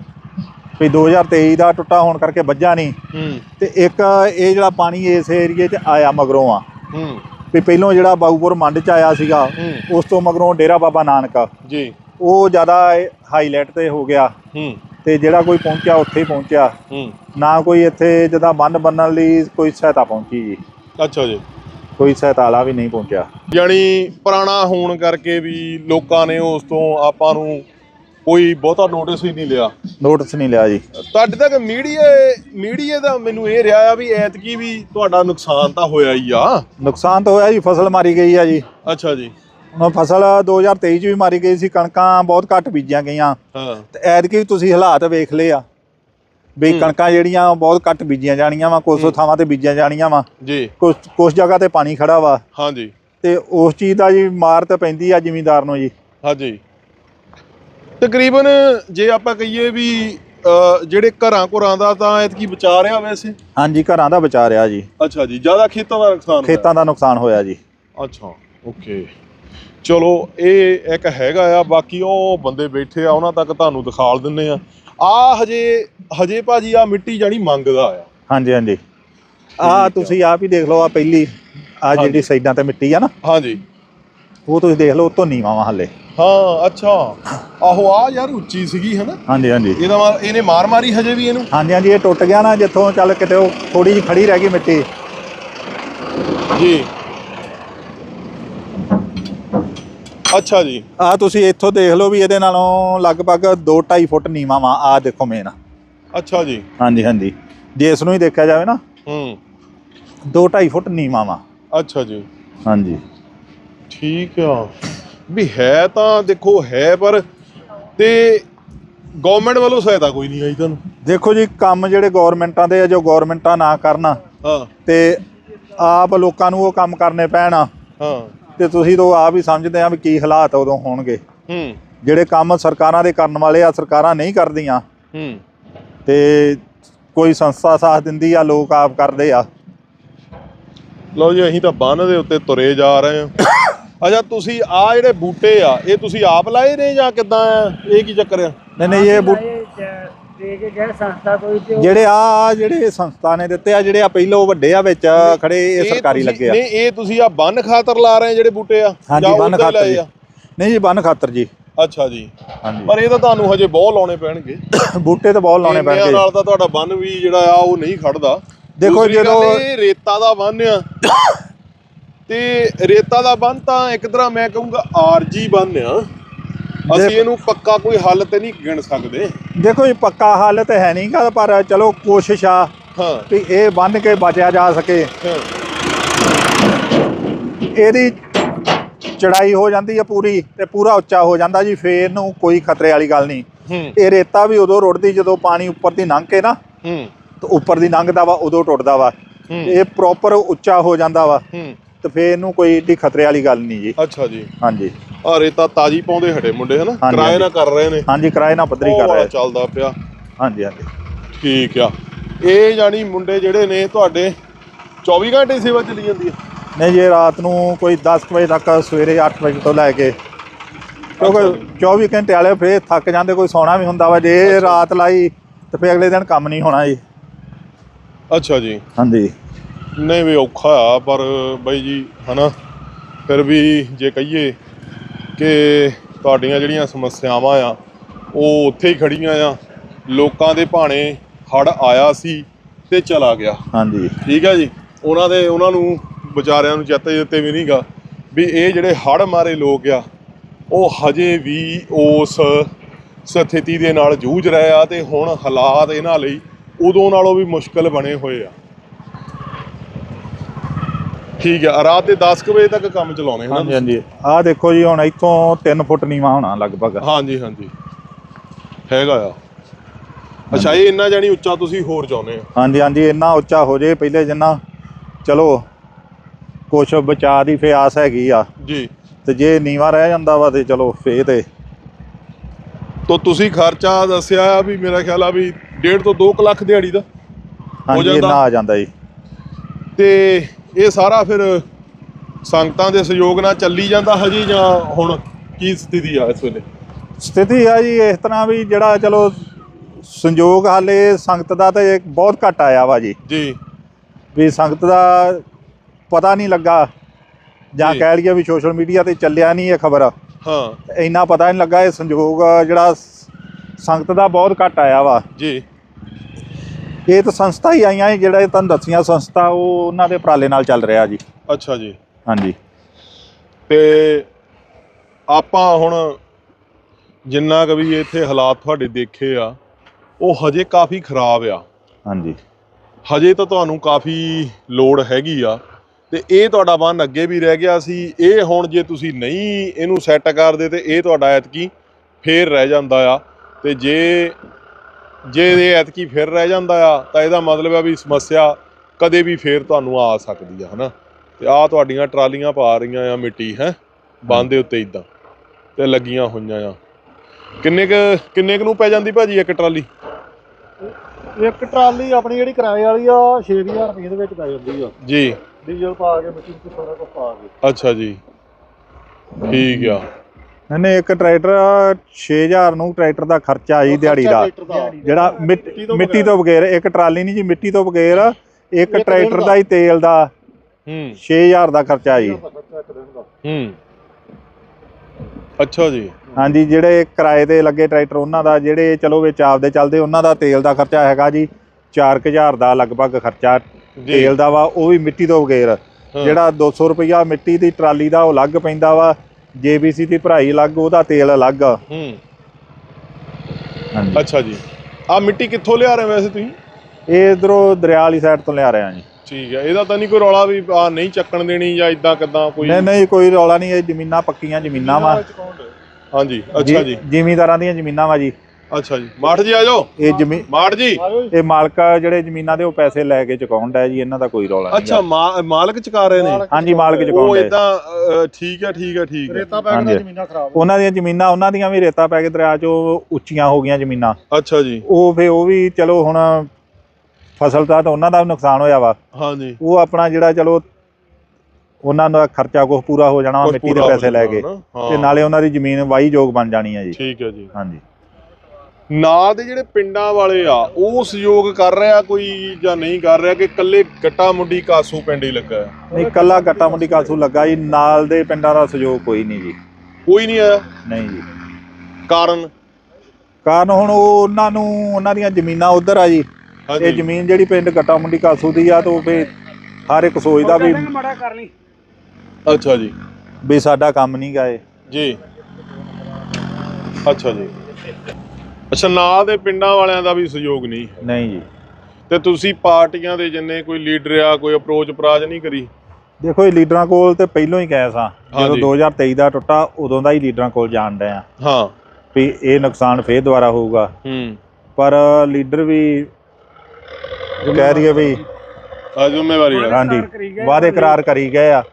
ਵੀ 2023 ਦਾ ਟੁੱਟਾ ਹੋਣ ਕਰਕੇ ਵੱਜਾ ਨਹੀਂ। ਹੂੰ। ਤੇ ਇੱਕ ਇਹ ਜਿਹੜਾ ਪਾਣੀ ਇਸ ਏਰੀਏ 'ਚ ਆਇਆ ਮਗਰੋਂ ਆ। ਹੂੰ। ਵੀ ਪਹਿਲੋਂ ਜਿਹੜਾ ਬਾਊਪੁਰ ਮੰਡ 'ਚ ਆਇਆ ਸੀਗਾ ਹੂੰ। ਉਸ ਤੋਂ ਮਗਰੋਂ ਡੇਰਾ ਬਾਬਾ ਨਾਨਕ ਜੀ। ਉਹ ਜ਼ਿਆਦਾ ਹਾਈਲਾਈਟ ਤੇ ਹੋ ਗਿਆ। ਹੂੰ। ਤੇ ਜਿਹੜਾ ਕੋਈ ਪਹੁੰਚਿਆ ਉੱਥੇ ਹੀ ਪਹੁੰਚਿਆ। ਹੂੰ। ਨਾ ਕੋਈ ਇੱਥੇ ਜਦਾਂ ਬੰਨ ਬੰਨਣ ਲਈ ਕੋਈ ਸਹਾਇਤਾ ਪਹੁੰਚੀ ਜੀ। ਅੱਛਾ ਜੀ। ਕੋਈ ਸਹਾਇਤਾ ਵਾਲਾ ਵੀ ਨਹੀਂ ਪਹੁੰਚਿਆ। ਜਾਣੀ ਪੁਰਾਣਾ ਹੋਣ ਕਰਕੇ ਵੀ ਲੋਕਾਂ ਨੇ ਉਸ ਤੋਂ ਆਪਾਂ ਨੂੰ ਕੋਈ ਬਹੁਤਾ ਨੋਟਿਸ ਹੀ ਨਹੀਂ ਲਿਆ। ਨੋਟਿਸ ਨਹੀਂ ਲਿਆ ਜੀ। ਤੁਹਾਡੇ ਤੱਕ ਮੀਡੀਆ ਮੀਡੀਆ ਦਾ ਮੈਨੂੰ ਇਹ ਰਿਹਾ ਆ ਵੀ ਐਤਕੀ ਵੀ ਤੁਹਾਡਾ ਨੁਕਸਾਨ ਤਾਂ ਹੋਇਆ ਹੀ ਆ। ਨੁਕਸਾਨ ਤਾਂ ਹੋਇਆ ਜੀ ਫਸਲ ਮਾਰੀ ਗਈ ਆ ਜੀ। ਅੱਛਾ ਜੀ। ਹੁਣ ਫਸਲ 2023 ਚ ਵੀ ਮਾਰੀ ਗਈ ਸੀ ਕਣਕਾਂ ਬਹੁਤ ਘੱਟ ਬੀਜੀਆਂ ਗਈਆਂ। ਹਾਂ। ਤੇ ਐਤਕੀ ਵੀ ਤੁਸੀਂ ਹਾਲਾਤ ਵੇਖ ਲਏ ਆ ਵੀ। ਕਣਕਾਂ ਜਿਹੜੀਆਂ ਬਹੁਤ ਘੱਟ ਬੀਜੀਆਂ ਜਾਣੀਆਂ ਵਾ ਕੁਝ। ਥਾਵਾਂ ਤੇ ਬੀਜੀਆਂ ਜਾਣੀਆਂ ਵਾ। ਜੀ। ਕੁਝ ਕੁਝ ਜਗ੍ਹਾ ਤੇ ਪਾਣੀ ਖੜਾ ਵਾ। ਹਾਂਜੀ ਤੇ ਉਸ ਚੀਜ਼ ਦਾ ਜੀ ਮਾਰ ਤਾਂ ਪੈਂਦੀ ਆ ਜ਼ਿਮੀਂਦਾਰ ਨੂੰ ਜੀ। ਹਾਂਜੀ ਤਕਰੀਬਨ ਜੇ ਆਪਾਂ ਕਹੀਏ ਵੀ ਜਿਹੜੇ ਘਰਾਂ ਘੁਰਾਂ ਦਾ ਤਾਂ ਐਤਕੀ ਬਚਾ ਰਿਹਾ ਵੈਸੇ? ਹਾਂਜੀ ਘਰਾਂ ਦਾ ਬਚਾ ਰਿਹਾ ਜੀ। ਅੱਛਾ ਜੀ ਜ਼ਿਆਦਾ ਖੇਤਾਂ ਦਾ ਨੁਕਸਾਨ? ਖੇਤਾਂ ਦਾ ਨੁਕਸਾਨ ਹੋਇਆ ਜੀ। ਅੱਛਾ ਓਕੇ। ਚਲੋ ਇਹ ਇੱਕ ਹੈਗਾ ਆ ਬਾਕੀ ਉਹ ਬੰਦੇ ਬੈਠੇ ਆ ਉਹਨਾਂ ਤੱਕ ਤੁਹਾਨੂੰ ਦਿਖਾਲ ਦਿੰਨੇ ਆ। ਆ ਹਜੇ ਹਜੇ ਭਾਜੀ ਆ ਮਿੱਟੀ ਜਾਣੀ ਮੰਗਦਾ ਆ। ਹਾਂਜੀ ਹਾਂਜੀ। ਆ। ਤੁਸੀਂ ਆਪ ਹੀ ਦੇਖ ਲਓ ਆ ਪਹਿਲੀ ਆ ਜਿਹੜੀ। ਸਾਈਡਾਂ ਤੇ ਮਿੱਟੀ ਆ ਨਾ। ਹਾਂਜੀ। ਉਹ ਤੁਸੀਂ ਦੇਖ ਲਓ ਉਤੋਂ ਨੀਵਾਂ ਵਾ ਹੱਲੇ। ਹਾਂ ਅੱਛਾ। ਆਹੋ ਆ ਯਾਰ ਉੱਚੀ ਸੀਗੀ ਹਨਾ ਹਾਂਜੀ ਹਾਂਜੀ। ਇਹਦਾ ਮਾ- ਇਹਨੇ ਮਾਰ ਮਾਰੀ ਹਜੇ ਵੀ ਇਹਨੂੰ? ਹਾਂਜੀ ਹਾਂਜੀ ਇਹ ਟੁੱਟ ਗਿਆ ਨਾ ਜਿੱਥੋਂ ਚੱਲ ਕਿਤੇ ਉਹ ਥੋੜੀ ਜਿਹੀ ਖੜੀ ਰਹਿ ਗਈ ਮਿੱਟੀ। ਜੀ। ਅੱਛਾ ਜੀ। ਆ ਤੁਸੀਂ ਇੱਥੋਂ ਦੇਖ ਲਓ ਵੀ ਇਹਦੇ ਨਾਲੋਂ ਲਗਭਗ 2.5 ਫੁੱਟ ਨੀਵਾਂ ਵਾ ਆ ਦੇਖੋ ਮੇਨ ਅੱਛਾ ਜੀ। ਹਾਂਜੀ ਹਾਂਜੀ। ਜੇ ਇਸ ਨੂੰ ਹੀ ਦੇਖਿਆ ਜਾਵੇ ਨਾ ਹੂੰ। 2.5 ਫੁੱਟ ਨੀਵਾਂ ਵਾ। ਅੱਛਾ ਜੀ। ਹਾਂਜੀ। ਠੀਕ ਆ। ਵੀ ਹੈ ਤਾਂ ਦੇਖੋ ਹੈ ਪਰ ਤੇ ਗਵਰਨਮੈਂਟ ਵੱਲੋਂ ਸਹਾਇਤਾ ਕੋਈ ਨਹੀਂ ਆਈ ਤੁਹਾਨੂੰ? ਦੇਖੋ ਜੀ ਕੰਮ ਜਿਹੜੇ ਗਵਰਨਮੈਂਟਾਂ ਦੇ ਆ ਜੋ ਗਵਰਨਮੈਂਟਾਂ ਨਾ ਕਰਨ ਹਾਂ। ਤੇ ਆਪ ਲੋਕਾਂ ਨੂੰ ਉਹ ਕੰਮ ਕਰਨੇ ਪੈਣ ਹਾਂ। ਤੇ ਤੁਸੀਂ ਤਾਂ ਆਪ ਹੀ ਸਮਝਦੇ ਆ ਵੀ ਕੀ ਹਾਲਾਤ ਉਦੋਂ ਹੋਣਗੇ। ਹੂੰ। ਜਿਹੜੇ ਕੰਮ ਸਰਕਾਰਾਂ ਦੇ ਕਰਨ ਵਾਲੇ ਆ ਸਰਕਾਰਾਂ ਨਹੀਂ ਕਰਦੀਆਂ। ਹੂੰ। ਤੇ ਕੋਈ ਸੰਸਥਾ ਸਾਥ ਦਿੰਦੀ ਆ ਲੋਕ ਆਪ ਕਰਦੇ ਆ। ਲਓ ਜੀ ਅਸੀਂ ਤਾਂ ਬੰਨ ਦੇ ਉੱਤੇ ਤੁਰੇ ਜਾ ਰਹੇ ਹਾਂ। ਅੱਛਾ ਤੁਸੀਂ ਆ ਜਿਹੜੇ ਬੂਟੇ ਆ ਇਹ ਤੁਸੀਂ ਆਪ ਲਾਏ ਨੇ ਜਾਂ ਕਿਦਾਂ ਆ? ਇਹ ਕੀ ਚੱਕਰ ਆ? ਨਹੀਂ ਨਹੀਂ ਇਹ ਬੂ- ਦੇ ਕੇ ਗਏ ਸੰਸਥਾ ਕੋਈ ਤੇ ਉਹ ਜਿਹੜੇ ਆ ਜਿਹੜੇ ਸੰਸਥਾ ਨੇ ਦਿੱਤੇ ਆ ਜਿਹੜੇ ਆ ਪਹਿਲੋਂ ਵੱਡੇ ਆ ਵਿੱਚ ਖੜੇ ਇਹ ਸਰਕਾਰੀ ਤੁਸੀਂ- ਲੱਗੇ ਆ। ਨਹੀਂ ਇਹ ਤੁਸੀਂ ਆ ਬੰਨ ਖਾਤਰ ਲਾ ਰਹੇ ਜਿਹੜੇ ਬੂਟੇ ਆ? ਹਾਂਜੀ ਜਾਂ ਬੰਨ ਉੱਦਾਂ ਹੀ ਖਾਤਰ ਲਾਏ ਜੀ। ਆ? ਨਹੀਂ ਜੀ ਬੰਨ ਖਾਤਰ ਜੀ। ਅੱਛਾ ਜੀ। ਹਾਂਜੀ। ਪਰ ਇਹ ਤਾਂ ਤੁਹਾਨੂੰ ਹਜੇ ਬਹੁਤ ਲਾਉਣੇ ਪੈਣਗੇ। ਬੂਟੇ ਤਾਂ ਬਹੁਤ ਲਾਉਣੇ ਇੰਨਿਆਂ ਪੈਣਗੇ। ਨਾਲ ਤਾਂ ਤੁਹਾਡਾ ਬੰਨ ਵੀ ਜਿਹੜਾ ਆ ਉਹ ਨਹੀਂ ਖੜਦਾ। ਦੇਖੋ ਦੂਸਰੀ ਗੱਲ ਜਦੋਂ- ਇਹ ਰੇਤਾ ਦਾ ਬੰਨ ਆ। ਤੇ ਰੇਤਾ ਦਾ ਬੰਨ ਤਾਂ ਇੱਕ ਤਰ੍ਹਾਂ ਮੈਂ ਕਹੂੰਗਾ ਆਰਜੀ ਬੰਨ ਆ। ਅਸੀਂ ਇਹਨੂੰ ਪੱਕਾ ਕੋਈ ਹੱਲ ਤੇ ਨਹੀਂ ਗਿਣ ਸਕਦੇ। ਦੇਖੋ ਜੀ ਪੱਕਾ ਹੱਲ ਤੇ ਹੈ ਨਹੀਂਗਾ ਪਰ ਚਲੋ ਕੋਸ਼ਿਸ਼ ਆ ਹਾਂ। ਵੀ ਇਹ ਬੰਨ ਕੇ ਬਚਿਆ ਜਾ ਸਕੇ। ਇਹਦੀ ਚੜਾਈ ਹੋ ਜਾਂਦੀ ਹੈ ਪੂਰੀ ਤੇ ਪੂਰਾ ਉੱਚਾ ਹੋ ਜਾਂਦਾ ਜੀ ਫੇਰ ਨੂੰ ਕੋਈ ਖਤਰੇ ਵਾਲੀ ਗੱਲ ਨਹੀਂ। ਇਹ ਰੇਤਾ ਵੀ ਉਦੋਂ ਰੁੜਦੀ ਜਦੋਂ ਪਾਣੀ ਉੱਪਰ ਦੀ ਲੰਘ ਕੇ ਨਾ ਹੂੰ। ਤੇ ਉੱਪਰ ਦੀ ਲੰਘਦਾ ਵਾ ਉਦੋਂ ਟੁੱਟਦਾ ਵਾ। ਇਹ ਪ੍ਰੋਪਰ ਉੱਚਾ ਹੋ ਜਾਂਦਾ ਵਾ। ਹੂੰ। ਤੇ ਫੇਰ ਨੂੰ ਕੋਈ ਏਡੀ ਖਤਰੇ ਵਾਲੀ ਗੱਲ ਨਹੀਂ ਜੀ। ਅੱਛਾ ਜੀ। ਹਾਂਜੀ। ਆ ਰੇਤਾ ਤਾਜੀ ਪਾਉਂਦੇ ਹਟੇ ਮੁੰਡੇ ਹਨਾ? ਹਾਂਜੀ, ਕਿਰਾਏ ਹਾਂਜੀ। ਕਰ ਰਹੇ ਨੇ। ਹਾਂਜੀ ਕਿਰਾਏ ਨਾਲ ਪੱਧਰੀ ਉਹ ਕਰ ਵਾਲਾ ਰਹੇ ਚੱਲਦਾ ਪਿਆ। ਹਾਂਜੀ ਹਾਂਜੀ। ਠੀਕ ਆ। ਇਹ ਜਾਨੀ ਮੁੰਡੇ ਜਿਹੜੇ ਨੇ ਤੁਹਾਡੇ 24 ਘੰਟੇ ਸੇਵਾ ਚੱਲੀ ਜਾਂਦੀ ਹੈ? ਨਹੀਂ ਜੇ ਰਾਤ ਨੂੰ ਕੋਈ 10 ਕੁ ਵਜੇ ਤੱਕ ਸਵੇਰੇ 8 ਵਜੇ ਤੋਂ ਲੈ ਕੇ ਕਿਉਂਕਿ 24 ਘੰਟੇ ਵਾਲੇ ਫੇਰ ਥੱਕ ਜਾਂਦੇ ਕੋਈ ਸੌਣਾ ਵੀ ਹੁੰਦਾ ਵਾ। ਜੇ ਰਾਤ ਲਾਈ ਤੇ ਫੇਰ ਅਗਲੇ ਦਿਨ ਕੰਮ ਨਹੀਂ ਹੋਣਾ ਜੀ। ਅੱਛਾ ਜੀ। ਹਾਂਜੀ। ਨਹੀਂ ਵੀ ਔਖਾ ਆ ਪਰ ਬਾਈ ਜੀ ਹਨਾ ਫਿਰ ਵੀ ਜੇ ਕਹੀਏ ਕਿ ਤੁਹਾਡੀਆਂ ਜਿਹੜੀਆਂ ਸਮੱਸਿਆਵਾਂ ਆ ਉਹ ਉੱਥੇ ਹੀ ਖੜੀਆਂ ਆ। ਲੋਕਾਂ ਦੇ ਭਾਣੇ ਹੜ ਆਇਆ ਸੀ ਤੇ ਚਲਾ ਗਿਆ। ਹਾਂਜੀ। ਠੀਕ ਹੈ ਜੀ? ਉਹਨਾਂ ਦੇ ਉਹਨਾਂ ਨੂੰ ਵਿਚਾਰਿਆਂ ਨੂੰ ਚੇਤੇ ਦਿੱਤੇ ਵੀ ਨਹੀਂਗਾ ਵੀ ਇਹ ਜਿਹੜੇ ਹੜ ਮਾਰੇ ਲੋਕ ਆ ਉਹ ਹਜੇ ਵੀ ਉਸ ਸਥਿਤੀ ਦੇ ਨਾਲ ਜੂਝ ਰਹੇ ਆ ਤੇ ਹੁਣ ਹਾਲਾਤ ਇਹਨਾਂ ਲਈ ਉਦੋਂ ਨਾਲੋਂ ਵੀ ਮੁਸ਼ਕਲ ਬਣੇ ਹੋਏ ਆ। ਠੀਕ ਆ ਰਾਤ ਦੇ 10 ਕੁ ਵਜੇ ਤੱਕ ਕੰਮ ਚਲਾਉਣੇ ਹਨ ਹਾਂਜੀ ਹਾਂਜੀ। ਆਹ ਦੇਖੋ ਜੀ ਹੁਣ ਇੱਥੋਂ 3 ਫੁੱਟ ਨੀਵਾ ਹੋਣਾ ਲਗਭਗ। ਹਾਂਜੀ ਹਾਂਜੀ। ਹੈਗਾ ਆ। ਅੱਛਾ ਇਹ ਇੰਨਾ ਜਾਨੀ ਉੱਚਾ ਤੁਸੀਂ ਹੋਰ ਚਾਹੁੰਦੇ ਆ ਹਾਂਜੀ ਹਾਂਜੀ ਇੰਨਾ ਉੱਚਾ ਹੋ ਜੇ ਪਹਿਲੇ ਜਿੰਨਾ। ਚਲੋ ਕੁਛ ਬਚਾ ਦੀ ਫੇ ਆਸ ਹੈਗੀ ਆ। ਜੀ। ਤੇ ਜੇ ਨੀਵਾ ਰਹਿ ਜਾਂਦਾ ਵਾ ਤੇ ਚਲੋ ਫੇ ਤੇ। ਤੋ ਤੁਸੀਂ ਖਰਚਾ ਦੱਸਿਆ ਆ ਵੀ ਮੇਰਾ ਖਿਆਲ ਆ ਵੀ 1.5 ਤੋਂ 2 ਲੱਖ ਦਿਹਾੜੀ ਦਾ ਹਾਂਜੀ ਜਾਂਦਾ? ਇੰਨਾ ਆ ਜਾਂਦਾ ਜੀ। ਤੇ ਇਹ ਸਾਰਾ ਫਿਰ ਸੰਗਤਾਂ ਦੇ ਸਹਿਯੋਗ ਨਾਲ ਚੱਲੀ ਜਾਂਦਾ ਹਜੀ ਜਾਂ ਹੁਣ ਕੀ ਸਥਿਤੀ ਆ ਇਸ ਵੇਲੇ? ਸਥਿਤੀ ਆ ਜੀ ਇਸ ਤਰ੍ਹਾਂ ਵੀ ਜਿਹੜਾ ਚਲੋ ਸੰਯੋਗ ਹਾਲੇ ਸੰਗਤ ਦਾ ਤੇ ਬਹੁਤ ਘੱਟ ਆਇਆ ਵਾ ਜੀ। ਜੀ। ਵੀ ਸੰਗਤ ਦਾ ਪਤਾ ਨਹੀਂ ਲੱਗਾ ਜਾਂ। ਕਹਿ ਲਈਏ ਵੀ ਸੋਸ਼ਲ ਮੀਡੀਆ ਤੇ ਚੱਲਿਆ ਨਹੀਂ ਇਹ ਖਬਰ। ਹਾਂ। ਇੰਨਾ ਪਤਾ ਨਹੀਂ ਲੱਗਾ ਇਹ ਸੰਯੋਗ ਜਿਹੜਾ ਸੰਗਤ ਦਾ ਬਹੁਤ ਘੱਟ ਆਇਆ ਵਾ। ਜੀ। ਇਹ ਤਾਂ ਸੰਸਥਾ ਹੀ ਆਈਆਂ ਜਿਹੜਾ ਇਹ ਤੁਹਾਨੂੰ ਦੱਸੀਆਂ ਸੰਸਥਾ ਉਹ ਉਹਨਾਂ ਦੇ ਉਪਰਾਲੇ ਨਾਲ ਚੱਲ ਰਿਹਾ ਜੀ। ਅੱਛਾ ਜੀ। ਹਾਂਜੀ। ਤੇ ਆਪਾਂ ਹੁਣ ਜਿੰਨਾ ਕੁ ਵੀ ਇੱਥੇ ਹਾਲਾਤ ਤੁਹਾਡੇ ਦੇਖੇ ਆ ਉਹ ਹਜੇ ਕਾਫੀ ਖਰਾਬ ਆ। ਹਾਂਜੀ। ਹਜੇ ਤਾਂ ਤੁਹਾਨੂੰ ਕਾਫੀ ਲੋੜ ਹੈਗੀ ਆ। ਤੇ ਇਹ ਤੁਹਾਡਾ ਬੰਨ ਅੱਗੇ ਵੀ ਰਹਿ ਗਿਆ ਸੀ। ਇਹ ਹੁਣ ਜੇ ਤੁਸੀਂ ਨਹੀਂ ਇਹਨੂੰ ਸੈੱਟ ਕਰਦੇ ਤੇ ਇਹ ਤੁਹਾਡਾ ਐਤਕੀ ਫੇਰ ਰਹਿ ਜਾਂਦਾ ਆ। ਤੇ ਜੇ ਜੇ ਇਹ ਐਤਕੀ ਫੇਰ ਰਹਿ ਜਾਂਦਾ ਆ ਤਾਂ ਇਹਦਾ ਮਤਲਬ ਆ ਵੀ ਸਮੱਸਿਆ ਕਦੇ ਵੀ ਫੇਰ ਤੁਹਾਨੂੰ ਆ ਸਕਦੀ ਆ ਹਨਾ? ਤੇ ਆ ਤੁਹਾਡੀਆਂ ਟਰਾਲੀਆਂ ਪਾ ਰਹੀਆਂ ਆ ਮਿੱਟੀ ਹੈ? ਬੰਨ ਦੇ ਉੱਤੇ ਇਦਾਂ ਤੇ ਲੱਗੀਆਂ ਹੋਈਆਂ ਆ। ਕਿੰਨੇ ਕ ਕਿੰਨੇ ਕ ਨੂੰ ਪੈ ਜਾਂਦੀ ਭਾਜੀ ਇੱਕ ਟਰਾਲੀ? ਇੱਕ ਟਰਾਲੀ ਆਪਣੀ ਜਿਹੜੀ ਕਿਰਾਏ ਵਾਲੀ ਆ 6000 ਰੁਪਏ ਦੇ ਵਿੱਚ ਪੈ ਜਾਂਦੀ ਆ। ਜੀ। ਡੀਜ਼ਲ ਪਾ ਕੇ ਮਿੱਟੀ ਤੇ ਸਾਰਾ ਕੁਝ ਪਾ ਕੇ। ਅੱਛਾ ਜੀ। ਠੀਕ ਆ। ਨਹੀਂ ਨਹੀਂ ਇੱਕ ਟਰੈਕਟਰ 6000 ਨੂੰ ਟਰੈਕਟਰ ਦਾ ਖਰਚਾ ਆਈ ਦਿਹਾੜੀ ਦਾ। ਜਿਹੜਾ ਮਿੱਟ- ਤੋਂ ਬਗੈਰ। ਇੱਕ ਟਰਾਲੀ ਨਹੀਂ ਜੀ ਮਿੱਟੀ ਤੋਂ ਬਗੈਰ ਇੱਕ ਟਰੈਕਟਰ ਦਾ। ਹੀ ਤੇਲ ਦਾ ਹੂੰ। 6000 ਦਾ ਖਰਚਾ ਆਈ। ਹੂੰ। ਅੱਛਾ ਜੀ। ਹਾਂਜੀ ਜਿਹੜੇ ਕਿਰਾਏ ਤੇ ਲੱਗੇ ਟਰੈਕਟਰ ਉਹਨਾਂ ਦਾ ਜਿਹੜੇ ਚਲੋ ਵਿੱਚ ਆਪਦੇ ਚੱਲਦੇ ਉਹਨਾਂ ਦਾ ਤੇਲ ਦਾ ਖਰਚਾ ਹੈਗਾ ਜੀ। 4000 ਦਾ ਲਗਭਗ ਖਰਚਾ ਜੀ। ਤੇਲ ਦਾ ਵਾ ਉਹ ਵੀ ਮਿੱਟੀ ਤੋਂ ਬਗੈਰ। ਹਾਂ। ਜਿਹੜਾ 200 ਰੁਪਈਆ ਮਿੱਟੀ ਦੀ ਟਰਾਲੀ ਦਾ ਉਹ ਅਲੱਗ ਪੈਂਦਾ ਵਾ। ਜੀਬੀਸੀ ਦੀ ਭਰਾਈ ਅਲੱਗ ਉਹਦਾ ਤੇਲ ਅਲੱਗ। ਹੂੰ। ਹਾਂਜੀ। ਅੱਛਾ ਜੀ। ਆ ਮਿੱਟੀ ਕਿੱਥੋਂ ਲਿਆ ਰਹੇ ਵੈਸੇ ਤੁਸੀਂ? ਇਹ ਇਧਰੋਂ ਦਰਿਆ ਵਾਲੀ ਸਾਈਡ ਤੋਂ ਲਿਆ ਰਹੇ ਆ ਜੀ। ਠੀਕ ਹੈ ਇਹਦਾ ਤਾਂ ਨਹੀਂ ਕੋਈ ਰੌਲਾ ਵੀ ਆ ਨਹੀਂ ਚੱਕਣ ਦੇਣੀ ਜਾਂ ਇਦਾਂ ਕਿਦਾਂ ਕੋਈ? ਨਹੀਂ ਨਹੀਂ ਕੋਈ ਰੌਲਾ ਨਹੀਂ ਇਹ ਜ਼ਮੀਨਾਂ ਪੱਕੀਆਂ ਜ਼ਮੀਨਾਂ ਵਾ। ਹਾਂਜੀ ਅੱਛਾ ਜੀ। ਜ਼ਿਮੀਂਦਾਰਾਂ ਦੀਆਂ ਜ਼ਮੀਨਾਂ ਵਾ ਜੀ। ਅੱਛਾ ਜੀ। ਮਾਠ ਜੀ ਆ ਜਾਓ। ਇਹ ਜ਼ਮੀਨ ਮਾਠ ਜੀ। ਇਹ ਮਾਲਕ ਜਿਹੜੇ ਜ਼ਮੀਨਾਂ ਦੇ ਉਹ ਪੈਸੇ ਲੈ ਕੇ ਚੁਕਾਉਣ ਦਾ ਜੀ ਇਹਨਾਂ ਦਾ ਕੋਈ ਰੌਲਾ ਨਹੀਂ ਅੱਛਾ ਮਾ- ਮਾਲਕ ਚੁਕਾ ਰਹੇ ਨੇ? ਹਾਂਜੀ ਮਾਲਕ ਉਹ ਦੇ ਇਦਾਂ ਠੀਕ ਹੈ ਠੀਕ ਹੈ ਠੀਕ ਹੈ। ਰੇਤਾ ਪੈ ਗਿਆ ਹਾਂਜੀ। ਜ਼ਮੀਨਾਂ ਖਰਾਬ ਉਹਨਾਂ ਦੀਆਂ ਜ਼ਮੀਨਾਂ ਉਹਨਾਂ ਦੀਆਂ ਵੀ ਰੇਤਾ ਪੈ ਕੇ ਦਰਿਆ 'ਚ ਉੱਚੀਆਂ ਹੋ ਗਈਆਂ ਜ਼ਮੀਨਾਂ। ਅੱਛਾ ਜੀ। ਉਹ ਫੇ ਉਹ ਵੀ ਚਲੋ ਹੁਣ ਫਸਲ ਦਾ ਤਾਂ ਉਹਨਾਂ ਦਾ ਵੀ ਨੁਕਸਾਨ ਹੋਇਆ ਵਾ। ਹਾਂਜੀ। ਉਹ ਆਪਣਾ ਜਿਹੜਾ ਚਲੋ ਉਹਨਾਂ ਦਾ ਖਰਚਾ ਕੁਛ ਪੂਰਾ ਹੋ ਜਾਣਾ ਮਿੱਟੀ ਦੇ ਹੋ ਪੈਸੇ ਲੈ ਕੇ। ਤੇ ਹਾਂ, ਨਾਲੇ ਉਹਨਾਂ ਦੀ ਜ਼ਮੀਨ ਵਾਹੀ ਯੋਗ ਬਣ ਜਾਣੀ ਹੈ ਜੀ। ਠੀਕ ਹੈ ਜੀ। ਹਾਂਜੀ। ਨਾਲ ਦੇ ਜਿਹੜੇ ਪਿੰਡਾਂ ਵਾਲੇ ਆ ਉਹ ਸਹਿਯੋਗ ਕਰ ਰਿਹਾ ਕੋਈ ਜਾਂ ਨਹੀਂ ਕਰ ਰਿਹਾ ਕਿ ਕੱਲੇ ਗੱਟਾ ਮੁੰਡੀ ਕਾਸੂ ਪਿੰਡ ਹੀ ਲੱਗਾ ਹੈ? ਨਹੀਂ ਕੱਲਾ ਗੱਟਾ ਮੰਡੀ ਕਾਸੂ ਲੱਗਾ ਜੀ ਨਾਲ ਦੇ ਪਿੰਡਾਂ ਦਾ ਸਹਿਯੋਗ ਕੋਈ ਨਹੀਂ ਜੀ। ਕੋਈ ਨਹੀਂ ਆਇਆ? ਨਹੀਂ ਜੀ। ਕਾਰਨ? ਕਾਰਨ ਹੁਣ ਉਹ ਉਹਨਾਂ ਨੂੰ ਉਹਨਾਂ ਦੀਆਂ ਜ਼ਮੀਨਾਂ ਉਧਰ ਆ ਜੀ। ਇਹ ਜ਼ਮੀਨ ਜਿਹੜੀ ਪਿੰਡ ਗੱਟਾ ਮੰਡੀ ਕਾਸੂ ਦੀ ਆ ਤਾਂ ਉਹ ਫੇ ਹਰ ਇੱਕ ਸੋਚਦਾ ਵੀ ਮੜਾ ਕਰ ਲਈ। ਅੱਛਾ ਜੀ। ਵੀ ਸਾਡਾ ਕੰਮ ਨਹੀਂ ਗਾਏ ਜੀ। ਅੱਛਾ ਜੀ। ਅੱਛਾ ਨਾਲ ਦੇ ਪਿੰਡਾਂ ਵਾਲਿਆਂ ਦਾ ਵੀ ਸਹਿਯੋਗ ਨਹੀਂ ਨਹੀਂ ਜੀ। ਤੇ ਤੁਸੀਂ ਪਾਰਟੀਆਂ ਦੇ ਜਿੰਨੇ ਕੋਈ ਲੀਡਰ ਆ ਕੋਈ ਅਪਰੋਚ ਅਪਰਾਜ ਨਹੀਂ ਕਰੀ? ਦੇਖੋ ਇਹ ਲੀਡਰਾਂ ਕੋਲ ਤੇ ਪਹਿਲਾਂ ਹੀ ਗਏ ਸਾਂ ਜਦੋਂ ਹਾਂਜੀ। 2023 ਦਾ ਟੁੱਟਾ ਉਦੋਂ ਦਾ ਹੀ ਲੀਡਰਾਂ ਕੋਲ ਜਾਣ ਆ। ਹਾਂ। ਵੀ ਇਹ ਨੁਕਸਾਨ ਫੇਰ ਦੁਬਾਰਾ ਹੋਊਗਾ। ਹੂੰ। ਪਰ ਲੀਡਰ ਵੀ ਕਹਿ ਰਹੀ ਹੈ ਵੀ ਆ ਜ਼ਿੰਮੇਵਾਰੀ ਹਾਂਜੀ ਵਾਅਦੇ ਕਰਾਰ ਕਰੀ ਗਏ ਆ।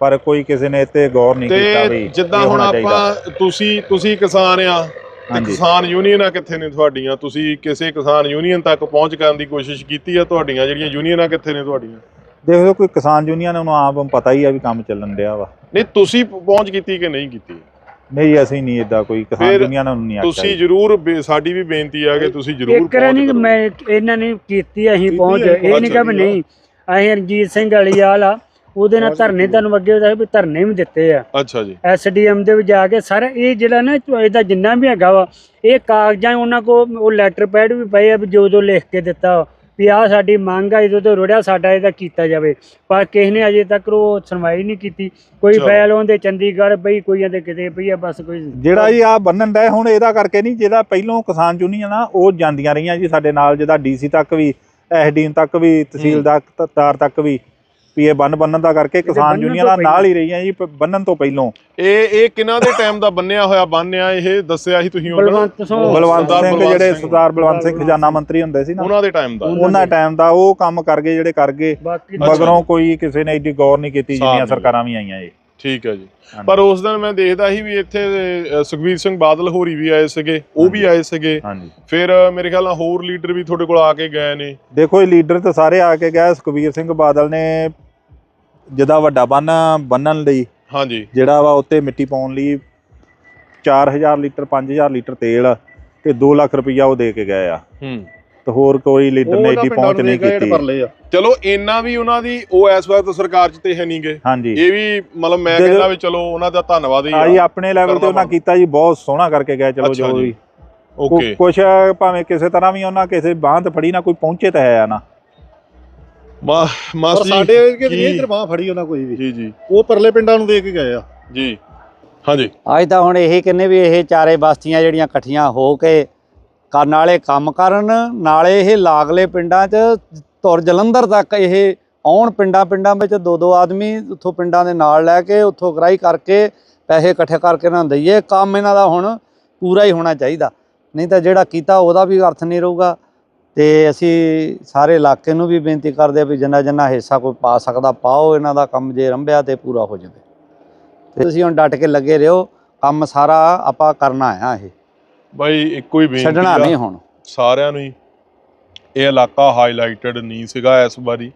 ਪਰ ਕੋਈ ਕਿਸੇ ਨੇ ਇੱਥੇ ਗੌਰ ਨਹੀਂ ਕੀਤਾ ਵੀ ਜਿੱਦਾਂ ਹੁਣ। ਆਪਾਂ ਤੁਸੀਂ ਤੁਸੀਂ ਕਿਸਾਨ ਆ ਤੇ। ਕਿਸਾਨ ਯੂਨੀਅਨਾਂ ਕਿੱਥੇ ਨੇ ਤੁਹਾਡੀਆਂ ਤੁਸੀਂ ਕਿਸੇ ਕਿਸਾਨ ਯੂਨੀਅਨ ਤੱਕ ਪਹੁੰਚ ਕਰਨ ਦੀ ਕੋਸ਼ਿਸ਼ ਕੀਤੀ ਆ ਤੁਹਾਡੀਆਂ ਜਿਹੜੀਆਂ ਯੂਨੀਅਨਾਂ ਕਿੱਥੇ ਨੇ ਤੁਹਾਡੀਆਂ ਦੇਖੋ ਕੋਈ ਕਿਸਾਨ ਯੂਨੀਅਨ ਨੂੰ ਆਪ ਪਤਾ ਹੀ ਆ ਵੀ ਕੰਮ ਚੱਲਣ ਡਿਆ ਵਾ ਨਹੀਂ ਤੁਸੀਂ ਪਹੁੰਚ ਕੀਤੀ ਕਿ ਨਹੀਂ ਕੀਤੀ ਨਹੀਂ ਅਸੀਂ ਨਹੀਂ ਇਦਾਂ ਕੋਈ ਕਿਸਾਨ ਯੂਨੀਅਨ ਨੂੰ ਨਹੀਂ ਆਖਿਆ ਤੁਸੀਂ। ਜ਼ਰੂਰ ਸਾਡੀ ਵੀ ਬੇਨਤੀ ਆ ਕਿ ਤੁਸੀਂ ਜ਼ਰੂਰ ਇੱਕ ਨਹੀਂ। ਮੈਂ ਇਹਨਾਂ ਨੇ ਕੀਤੀ ਅਸੀਂ ਪਹੁੰਚ ਇਹ ਨਹੀਂ ਕਿ। ਨਹੀਂ ਅਸੀਂ ਰਣਜੀਤ ਸਿੰਘ ਵਾਲੀਆਲ ਆ ਉਹਦੇ ਨਾਲ ਧਰਨੇ ਤੁਹਾਨੂੰ ਅੱਗੇ ਉਹਦਾ ਵੀ ਧਰਨੇ ਵੀ ਦਿੱਤੇ ਆ। ਅੱਛਾ ਜੀ। ਐਸਡੀਐਮ ਦੇ ਵਿੱਚ ਜਾ ਕੇ ਸਾਰਾ ਇਹ ਜਿਹੜਾ ਨਾ ਇਹਦਾ ਜਿੰਨਾ ਵੀ ਹੈਗਾ ਵਾ ਇਹ ਕਾਗਜ਼ਾਂ ਉਹਨਾਂ ਕੋ ਉਹ ਲੈਟਰ ਪੈਡ ਵੀ ਪਏ ਆ ਵੀ ਜੋ ਜੋ ਲਿਖ ਕੇ ਦਿੱਤਾ ਵੀ। ਆ ਸਾਡੀ ਮੰਗ ਆ ਜਦੋਂ ਤੋਂ ਰੁੜਿਆ ਸਾਡਾ ਇਹਦਾ ਕੀਤਾ ਜਾਵੇ। ਪਰ ਕਿਸੇ ਨੇ ਅਜੇ ਤੱਕ ਉਹ ਸੁਣਵਾਈ ਨਹੀਂ ਕੀਤੀ। ਕੋਈ। ਫਾਈਲ ਉਹਦੇ ਚੰਡੀਗੜ੍ਹ ਪਈ ਕੋਈ ਆਂਦੇ ਕਿਤੇ ਪਈ ਆ ਬਸ ਕੋਈ ਜਿਹੜਾ ਜੀ ਆ ਬੰਨਣ ਦਾ ਹੁਣ ਇਹਦਾ ਕਰਕੇ ਨਹੀਂ ਜਿਹੜਾ ਪਹਿਲੋਂ ਕਿਸਾਨ ਯੂਨੀਅਨ ਆ ਉਹ ਜਾਂਦੀਆਂ ਰਹੀਆਂ ਜੀ ਸਾਡੇ ਨਾਲ ਜਿਹਦਾ ਡੀਸੀ ਤੱਕ ਵੀ ਐਸਡੀਐਮ ਤੱਕ ਵੀ ਤਹਿਸੀਲਦਾਰ ਤੱਕ ਵੀ। ਵੀ ਇਹ ਬੰਨ ਬੰਨਣ ਦਾ ਕਰਕੇ ਕਿਸਾਨ ਯੂਨੀਅਨਾਂ ਨਾਲ ਹੀ ਰਹੀਆਂ ਜੀ ਬੰਨਣ ਤੋਂ ਪਹਿਲੋਂ। ਇਹ ਇਹ ਕਿਹਨਾਂ ਦੇ ਟਾਈਮ ਦਾ ਬੰਨਿਆ ਹੋਇਆ ਬੰਨਿਆ ਇਹ ਦੱਸਿਆ ਸੀ ਤੁਸੀਂ ਬਲਵੰਤ ਸਿੰਘ। ਜਿਹੜੇ। ਸਰਦਾਰ ਬਲਵੰਤ ਸਿੰਘ ਖਜ਼ਾਨਾ ਮੰਤਰੀ ਹੁੰਦੇ ਸੀ ਨਾ। ਉਹਨਾਂ ਦੇ ਟਾਈਮ ਦਾ। ਉਹਨਾਂ ਟਾਈਮ ਦਾ ਉਹ ਕੰਮ ਕਰ ਗਏ ਜਿਹੜੇ ਕਰ ਗਏ। ਮਗਰੋਂ ਕੋਈ ਕਿਸੇ ਨੇ ਏਡੀ ਗੌਰ ਨਹੀਂ ਕੀਤੀ ਜਿੰਨੀਆਂ। ਸਰਕਾਰਾਂ ਵੀ ਆਈਆਂ ਜੀ ਠੀਕ ਹੈ ਜੀ। ਪਰ ਉਸ ਦਿਨ ਮੈਂ ਦੇਖਦਾ ਸੀ ਵੀ ਇੱਥੇ ਅ, ਸੁਖਬੀਰ ਸਿੰਘ ਬਾਦਲ ਹੋਰੀ ਵੀ ਆਏ ਸੀਗੇ ਉਹ ਵੀ ਆਏ ਸੀਗੇ। ਫਿਰ ਮੇਰੇ ਖਿਆਲ ਨਾਲ ਹੋਰ ਲੀਡਰ ਵੀ ਤੁਹਾਡੇ ਕੋਲ ਆ ਕੇ ਗਏ ਨੇ। ਦੇਖੋ ਇਹ ਲੀਡਰ ਤਾਂ ਸਾਰੇ ਆ ਕੇ ਗਏ ਸੁਖਬੀਰ ਸਿੰਘ ਬਾਦਲ ਨੇ ਜਿਹਦਾ ਵੱਡਾ ਬੰਨ ਬੰਨਣ ਲਈ ਹਾਂਜੀ। ਜਿਹੜਾ ਵਾ ਉੱਤੇ ਮਿੱਟੀ ਪਾਉਣ ਲਈ 4000 ਲੀਟਰ 5000 ਲੀਟਰ ਤੇਲ ਤੇ 2 ਲੱਖ ਰੁਪਈਆ ਉਹ ਦੇ ਕੇ ਗਏ ਆ। ਹੂੰ। ਤੇ ਹੋਰ ਕੋਈ ਲੀਡਰ ਨੇ ਏਡੀ ਪਹੁੰਚ ਨਹੀਂ ਕੀਤੀ। ਚਲੋ ਇੰਨਾ ਵੀ ਉਹਨਾਂ ਦੀ ਉਹ ਇਸ ਵਕਤ ਸਰਕਾਰ 'ਚ ਤੇ ਹੈ ਨਹੀਂਗੇ। ਹਾਂਜੀ। ਇਹ ਵੀ ਮਤਲਬ ਮੈਂ ਕਹਿੰਦਾ ਵੀ ਚਲੋ ਉਹਨਾਂ ਦਾ ਧੰਨਵਾਦ ਹੀ ਆਈ ਆਪਣੇ ਲੈਵਲ ਤੇ ਉਹਨਾਂ ਕੀਤਾ ਜੀ ਬਹੁਤ ਸੋਹਣਾ ਕਰਕੇ ਗਏ ਚਲੋ ਜੋ। ਵੀ। ਓਕੇ। ਕੁਛ ਭਾਵੇਂ ਕਿਸੇ ਤਰ੍ਹਾਂ ਵੀ ਉਹਨਾਂ ਕਿਸੇ ਬਾਂਹ ਤੇ ਫੜੀ ਨਾ ਕੋਈ ਪਹੁੰਚੇ ਤਾਂ ਹੈ ਆ ਨਾ। ਪਰ ਜੀ ਸਾਡੇ ਕਿ ਕੀ- ਨਹੀਂ ਇੱਧਰ ਬਾਹ ਫੜੀ ਉਹਨਾਂ ਕੋਈ ਵੀ। ਜੀ ਜੀ। ਉਹ ਪਰਲੇ ਪਿੰਡਾਂ ਨੂੰ ਦੇ ਕੇ ਗਏ ਆ। ਜੀ। ਹਾਂਜੀ। ਅੱਜ ਤਾਂ ਹੁਣ ਇਹ ਕਹਿੰਦੇ ਵੀ ਇਹ ਚਾਰੇ ਬਸਤੀਆਂ ਜਿਹੜੀਆਂ ਇਕੱਠੀਆਂ ਹੋ ਕੇ ਕਰਨ ਵਾਲੇ ਕੰਮ ਕਰਨ ਨਾਲੇ ਇਹ ਲਾਗਲੇ ਪਿੰਡਾਂ 'ਚ ਤੁਰ ਜਲੰਧਰ ਤੱਕ ਇਹ ਆਉਣ ਪਿੰਡਾਂ ਪਿੰਡਾਂ ਵਿੱਚ ਦੋ ਦੋ ਆਦਮੀ ਉੱਥੋਂ ਪਿੰਡਾਂ ਦੇ ਨਾਲ ਲੈ ਕੇ ਉੱਥੋਂ ਗ੍ਰਾਈ ਕਰਕੇ ਪੈਸੇ ਇਕੱਠੇ ਕਰਕੇ ਨਾ ਦਈਏ। ਕੰਮ ਇਹਨਾਂ ਦਾ ਹੁਣ ਪੂਰਾ ਹੀ ਹੋਣਾ ਚਾਹੀਦਾ। ਨਹੀਂ ਤਾਂ ਜਿਹੜਾ ਕੀਤਾ ਉਹਦਾ ਵੀ ਅਰਥ ਨਹੀਂ ਰਹੂਗਾ। ਤੇ ਅਸੀਂ ਸਾਰੇ ਇਲਾਕੇ ਨੂੰ ਵੀ ਬੇਨਤੀ ਕਰਦੇ ਆ ਵੀ ਜਿੰਨਾ ਜਿੰਨਾ ਹਿੱਸਾ ਕੋਈ ਪਾ ਸਕਦਾ ਪਾਓ ਇਹਨਾਂ ਦਾ ਕੰਮ ਜੇ ਰੰਭਿਆ ਤੇ ਪੂਰਾ ਹੋ ਜਾਵੇ। ਤੇ ਤੁਸੀਂ ਹੁਣ ਡਟ ਕੇ ਲੱਗੇ ਰਹੋ ਕੰਮ ਸਾਰਾ ਆਪਾਂ ਕਰਨਾ ਆ ਇਹ। ਬਾਈ ਇੱਕੋ ਹੀ ਬੇਨਤੀ ਛੱਡਣਾ ਨਹੀਂ ਹੁਣ। ਸਾਰਿਆਂ ਨੂੰ ਹੀ। ਇਹ ਇਲਾਕਾ ਹਾਈਲਾਈਟਡ ਨਹੀਂ ਸੀਗਾ ਇਸ ਵਾਰੀ।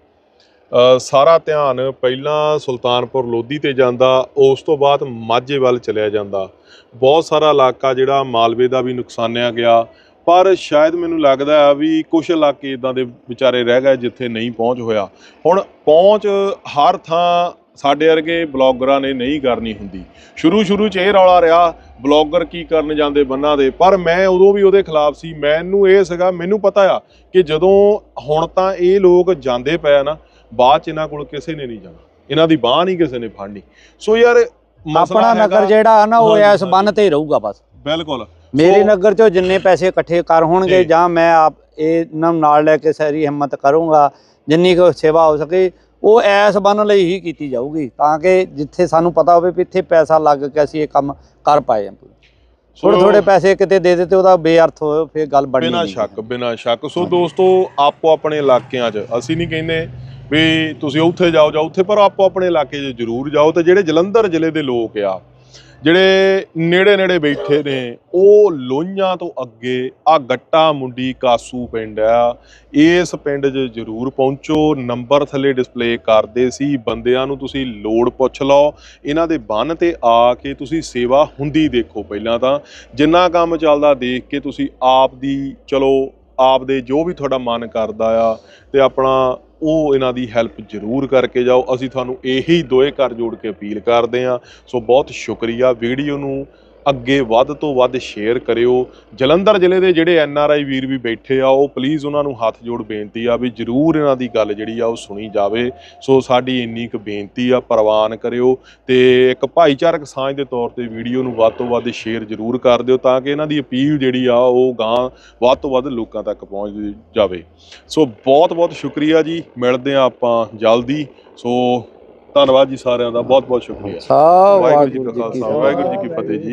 ਸਾਰਾ ਧਿਆਨ ਪਹਿਲਾਂ ਸੁਲਤਾਨਪੁਰ ਲੋਧੀ ਤੇ ਜਾਂਦਾ ਉਸ ਤੋਂ ਬਾਅਦ ਮਾਝੇ ਵੱਲ ਚਲਿਆ ਜਾਂਦਾ। ਬਹੁਤ ਸਾਰਾ ਇਲਾਕਾ ਜਿਹੜਾ ਮਾਲਵੇ ਦਾ ਵੀ ਨੁਕਸਾਨਿਆ ਗਿਆ ਪਰ ਸ਼ਾਇਦ ਮੈਨੂੰ ਲੱਗਦਾ ਆ ਵੀ ਕੁਝ ਇਲਾਕੇ ਇਦਾਂ ਦੇ ਵਿਚਾਰੇ ਰਹਿ ਗਏ ਜਿੱਥੇ ਨਹੀਂ ਪਹੁੰਚ ਹੋਇਆ। ਹੁਣ ਪਹੁੰਚ ਹਰ ਥਾਂ ਸਾਡੇ ਵਰਗੇ ਬਲੌਗਰਾਂ ਨੇ ਨਹੀਂ ਕਰਨੀ ਹੁੰਦੀ। ਸ਼ੁਰੂ ਸ਼ੁਰੂ 'ਚ ਇਹ ਰੌਲਾ ਰਿਹਾ ਬਲੌਗਰ ਕੀ ਕਰਨ ਜਾਂਦੇ ਬੰਨਾਂ ਦੇ। ਪਰ ਮੈਂ ਉਦੋਂ ਵੀ ਉਹਦੇ ਖਿਲਾਫ ਸੀ। ਮੈਨੂੰ ਇਹ ਸੀਗਾ ਮੈਨੂੰ ਪਤਾ ਆ ਕਿ ਜਦੋਂ ਹੁਣ ਤਾਂ ਇਹ ਲੋਕ ਜਾਂਦੇ ਪਏ ਨਾ ਬਾਅਦ ਚ ਇਹਨਾਂ ਕੋਲ ਕਿਸੇ ਨੇ ਨਹੀਂ ਜਾਣਾ। ਇਹਨਾਂ ਦੀ ਬਾਹ ਨਹੀਂ ਕਿਸੇ ਨੇ ਫੜਨੀ। ਸੋ ਯਾਰ ਆਪਣਾ ਨਗਰ ਜਿਹੜਾ ਆ ਨਾ ਉਹ ਇਸ ਬੰਨ ਤੇ ਰਹੂਗਾ ਬਸ। ਬਿਲਕੁਲ। ਮੇਰੇ ਨਗਰ ਚੋਂ ਜਿੰਨੇ ਪੈਸੇ ਇਕੱਠੇ ਕਰ ਹੋਣਗੇ ਜੀ। ਮੈਂ ਆਪ ਇਹ ਇਹਨਾਂ ਨੂੰ ਨਾਲ ਲੈ ਕੇ ਸਾਰੀ ਹਿੰਮਤ ਕਰੂੰਗਾ ਜਿੰਨੀ ਕੁ ਸੇਵਾ ਹੋ ਸਕੇ ਉਹ ਐਸ ਬੰਨ ਲਈ ਹੀ ਕੀਤੀ ਜਾਊਗੀ ਤਾਂ ਕਿ ਜਿੱਥੇ ਸਾਨੂੰ ਪਤਾ ਹੋਵੇ ਵੀ ਇੱਥੇ ਪੈਸਾ ਲੱਗ ਕੇ ਅਸੀਂ ਇਹ ਕੰਮ ਕਰ ਪਾਏ ਹਾਂ ਥੋੜੇ ਥੋੜੇ ਪੈਸੇ ਕਿਤੇ ਦੇ ਦਿੱਤੇ ਉਹਦਾ ਬੇਅਰਥ ਹੋਏ ਫਿਰ ਗੱਲ ਬਣੀ ਬਿਨਾਂ। ਸ਼ੱਕ ਬਿਨਾਂ ਸ਼ੱਕ ਸੋ ਦੋਸਤੋ ਆਪੋ ਆਪਣੇ ਇਲਾਕਿਆਂ 'ਚ ਅਸੀਂ ਨਹੀਂ ਕਹਿੰਦੇ ਵੀ ਤੁਸੀਂ ਉੱਥੇ ਜਾਓ ਜਾਂ ਉੱਥੇ ਪਰ ਆਪੋ ਆਪਣੇ ਇਲਾਕੇ 'ਚ ਜ਼ਰੂਰ ਜਾਓ ਤੇ ਜਿਹੜੇ ਜਲੰਧਰ ਜ਼ਿਲ੍ਹੇ ਦੇ ਲੋਕ ਆ ਜਿਹੜੇ ਨੇੜੇ ਨੇੜੇ ਬੈਠੇ ਨੇ, ਉਹ ਲੋਹੀਆਂ ਤੋਂ ਅੱਗੇ ਆ ਗੱਟਾ ਮੁੰਡੀ ਕਾਸੂ ਪਿੰਡ ਆ। ਇਸ ਪਿੰਡ 'ਚ ਜ਼ਰੂਰ ਪਹੁੰਚੋ, ਨੰਬਰ ਥੱਲੇ ਡਿਸਪਲੇ ਕਰਦੇ ਸੀ, ਬੰਦਿਆਂ ਨੂੰ ਤੁਸੀਂ ਲੋੜ ਪੁੱਛ ਲਓ। ਇਹਨਾਂ ਦੇ ਬੰਨ ਤੇ ਆ ਕੇ ਤੁਸੀਂ ਸੇਵਾ ਹੁੰਦੀ ਦੇਖੋ ਪਹਿਲਾਂ ਤਾਂ। ਜਿੰਨਾ ਕੰਮ ਚੱਲਦਾ ਦੇਖ ਕੇ ਤੁਸੀਂ ਆਪ ਦੀ, ਚਲੋ, ਆਪ ਦੇ ਜੋ ਵੀ ਤੁਹਾਡਾ ਮਨ ਕਰਦਾ ਆ, ਤੇ ਆਪਣਾ ਉਹ ਇਹਨਾਂ ਦੀ ਹੈਲਪ ਜ਼ਰੂਰ ਕਰਕੇ ਜਾਓ। ਅਸੀਂ ਤੁਹਾਨੂੰ ਇਹੀ ਦੋਏ ਘਰ ਜੋੜ ਕੇ ਅਪੀਲ ਕਰਦੇ ਹਾਂ। ਸੋ ਬਹੁਤ ਸ਼ੁਕਰੀਆ। ਵੀਡੀਓ ਨੂੰ ਅੱਗੇ ਵੱਧ ਤੋਂ ਵੱਧ ਸ਼ੇਅਰ ਕਰਿਓ। ਜਲੰਧਰ ਜ਼ਿਲ੍ਹੇ ਦੇ ਜਿਹੜੇ ਐਨ ਆਰ ਆਈ ਵੀਰ ਵੀ ਬੈਠੇ ਆ ਉਹ ਪਲੀਜ਼ ਉਹਨਾਂ ਨੂੰ ਹੱਥ ਜੋੜ ਬੇਨਤੀ ਆ ਵੀ ਜ਼ਰੂਰ ਇਹਨਾਂ ਦੀ ਗੱਲ ਜਿਹੜੀ ਆ ਉਹ ਸੁਣੀ ਜਾਵੇ। ਸੋ ਸਾਡੀ ਇੰਨੀ ਕੁ ਬੇਨਤੀ ਆ ਪ੍ਰਵਾਨ ਕਰਿਓ ਤੇ ਇੱਕ ਭਾਈਚਾਰਕ ਸਾਂਝ ਦੇ ਤੌਰ ਤੇ ਵੀਡੀਓ ਨੂੰ ਵੱਧ ਤੋਂ ਵੱਧ ਸ਼ੇਅਰ ਜ਼ਰੂਰ ਕਰ ਦਿਓ ਤਾਂ ਕਿ ਇਹਨਾਂ ਦੀ ਅਪੀਲ ਜਿਹੜੀ ਆ ਉਹ ਗਾਂ ਵੱਧ ਤੋਂ ਵੱਧ ਲੋਕਾਂ ਤੱਕ ਪਹੁੰਚ ਜਾਵੇ। ਸੋ ਬਹੁਤ ਬਹੁਤ ਸ਼ੁਕਰੀਆ ਜੀ ਮਿਲਦੇ ਆ ਆਪਾਂ ਜਲਦੀ। ਸੋ ਧੰਨਵਾਦ ਜੀ ਸਾਰਿਆਂ ਦਾ ਬਹੁਤ ਬਹੁਤ ਸ਼ੁਕਰੀਆ। ਵਾਹਿਗੁਰੂ ਜੀ ਕਾ ਖਾਲਸਾ ਵਾਹਿਗੁਰੂ ਜੀ ਕੀ ਫਤਿਹ ਜੀ।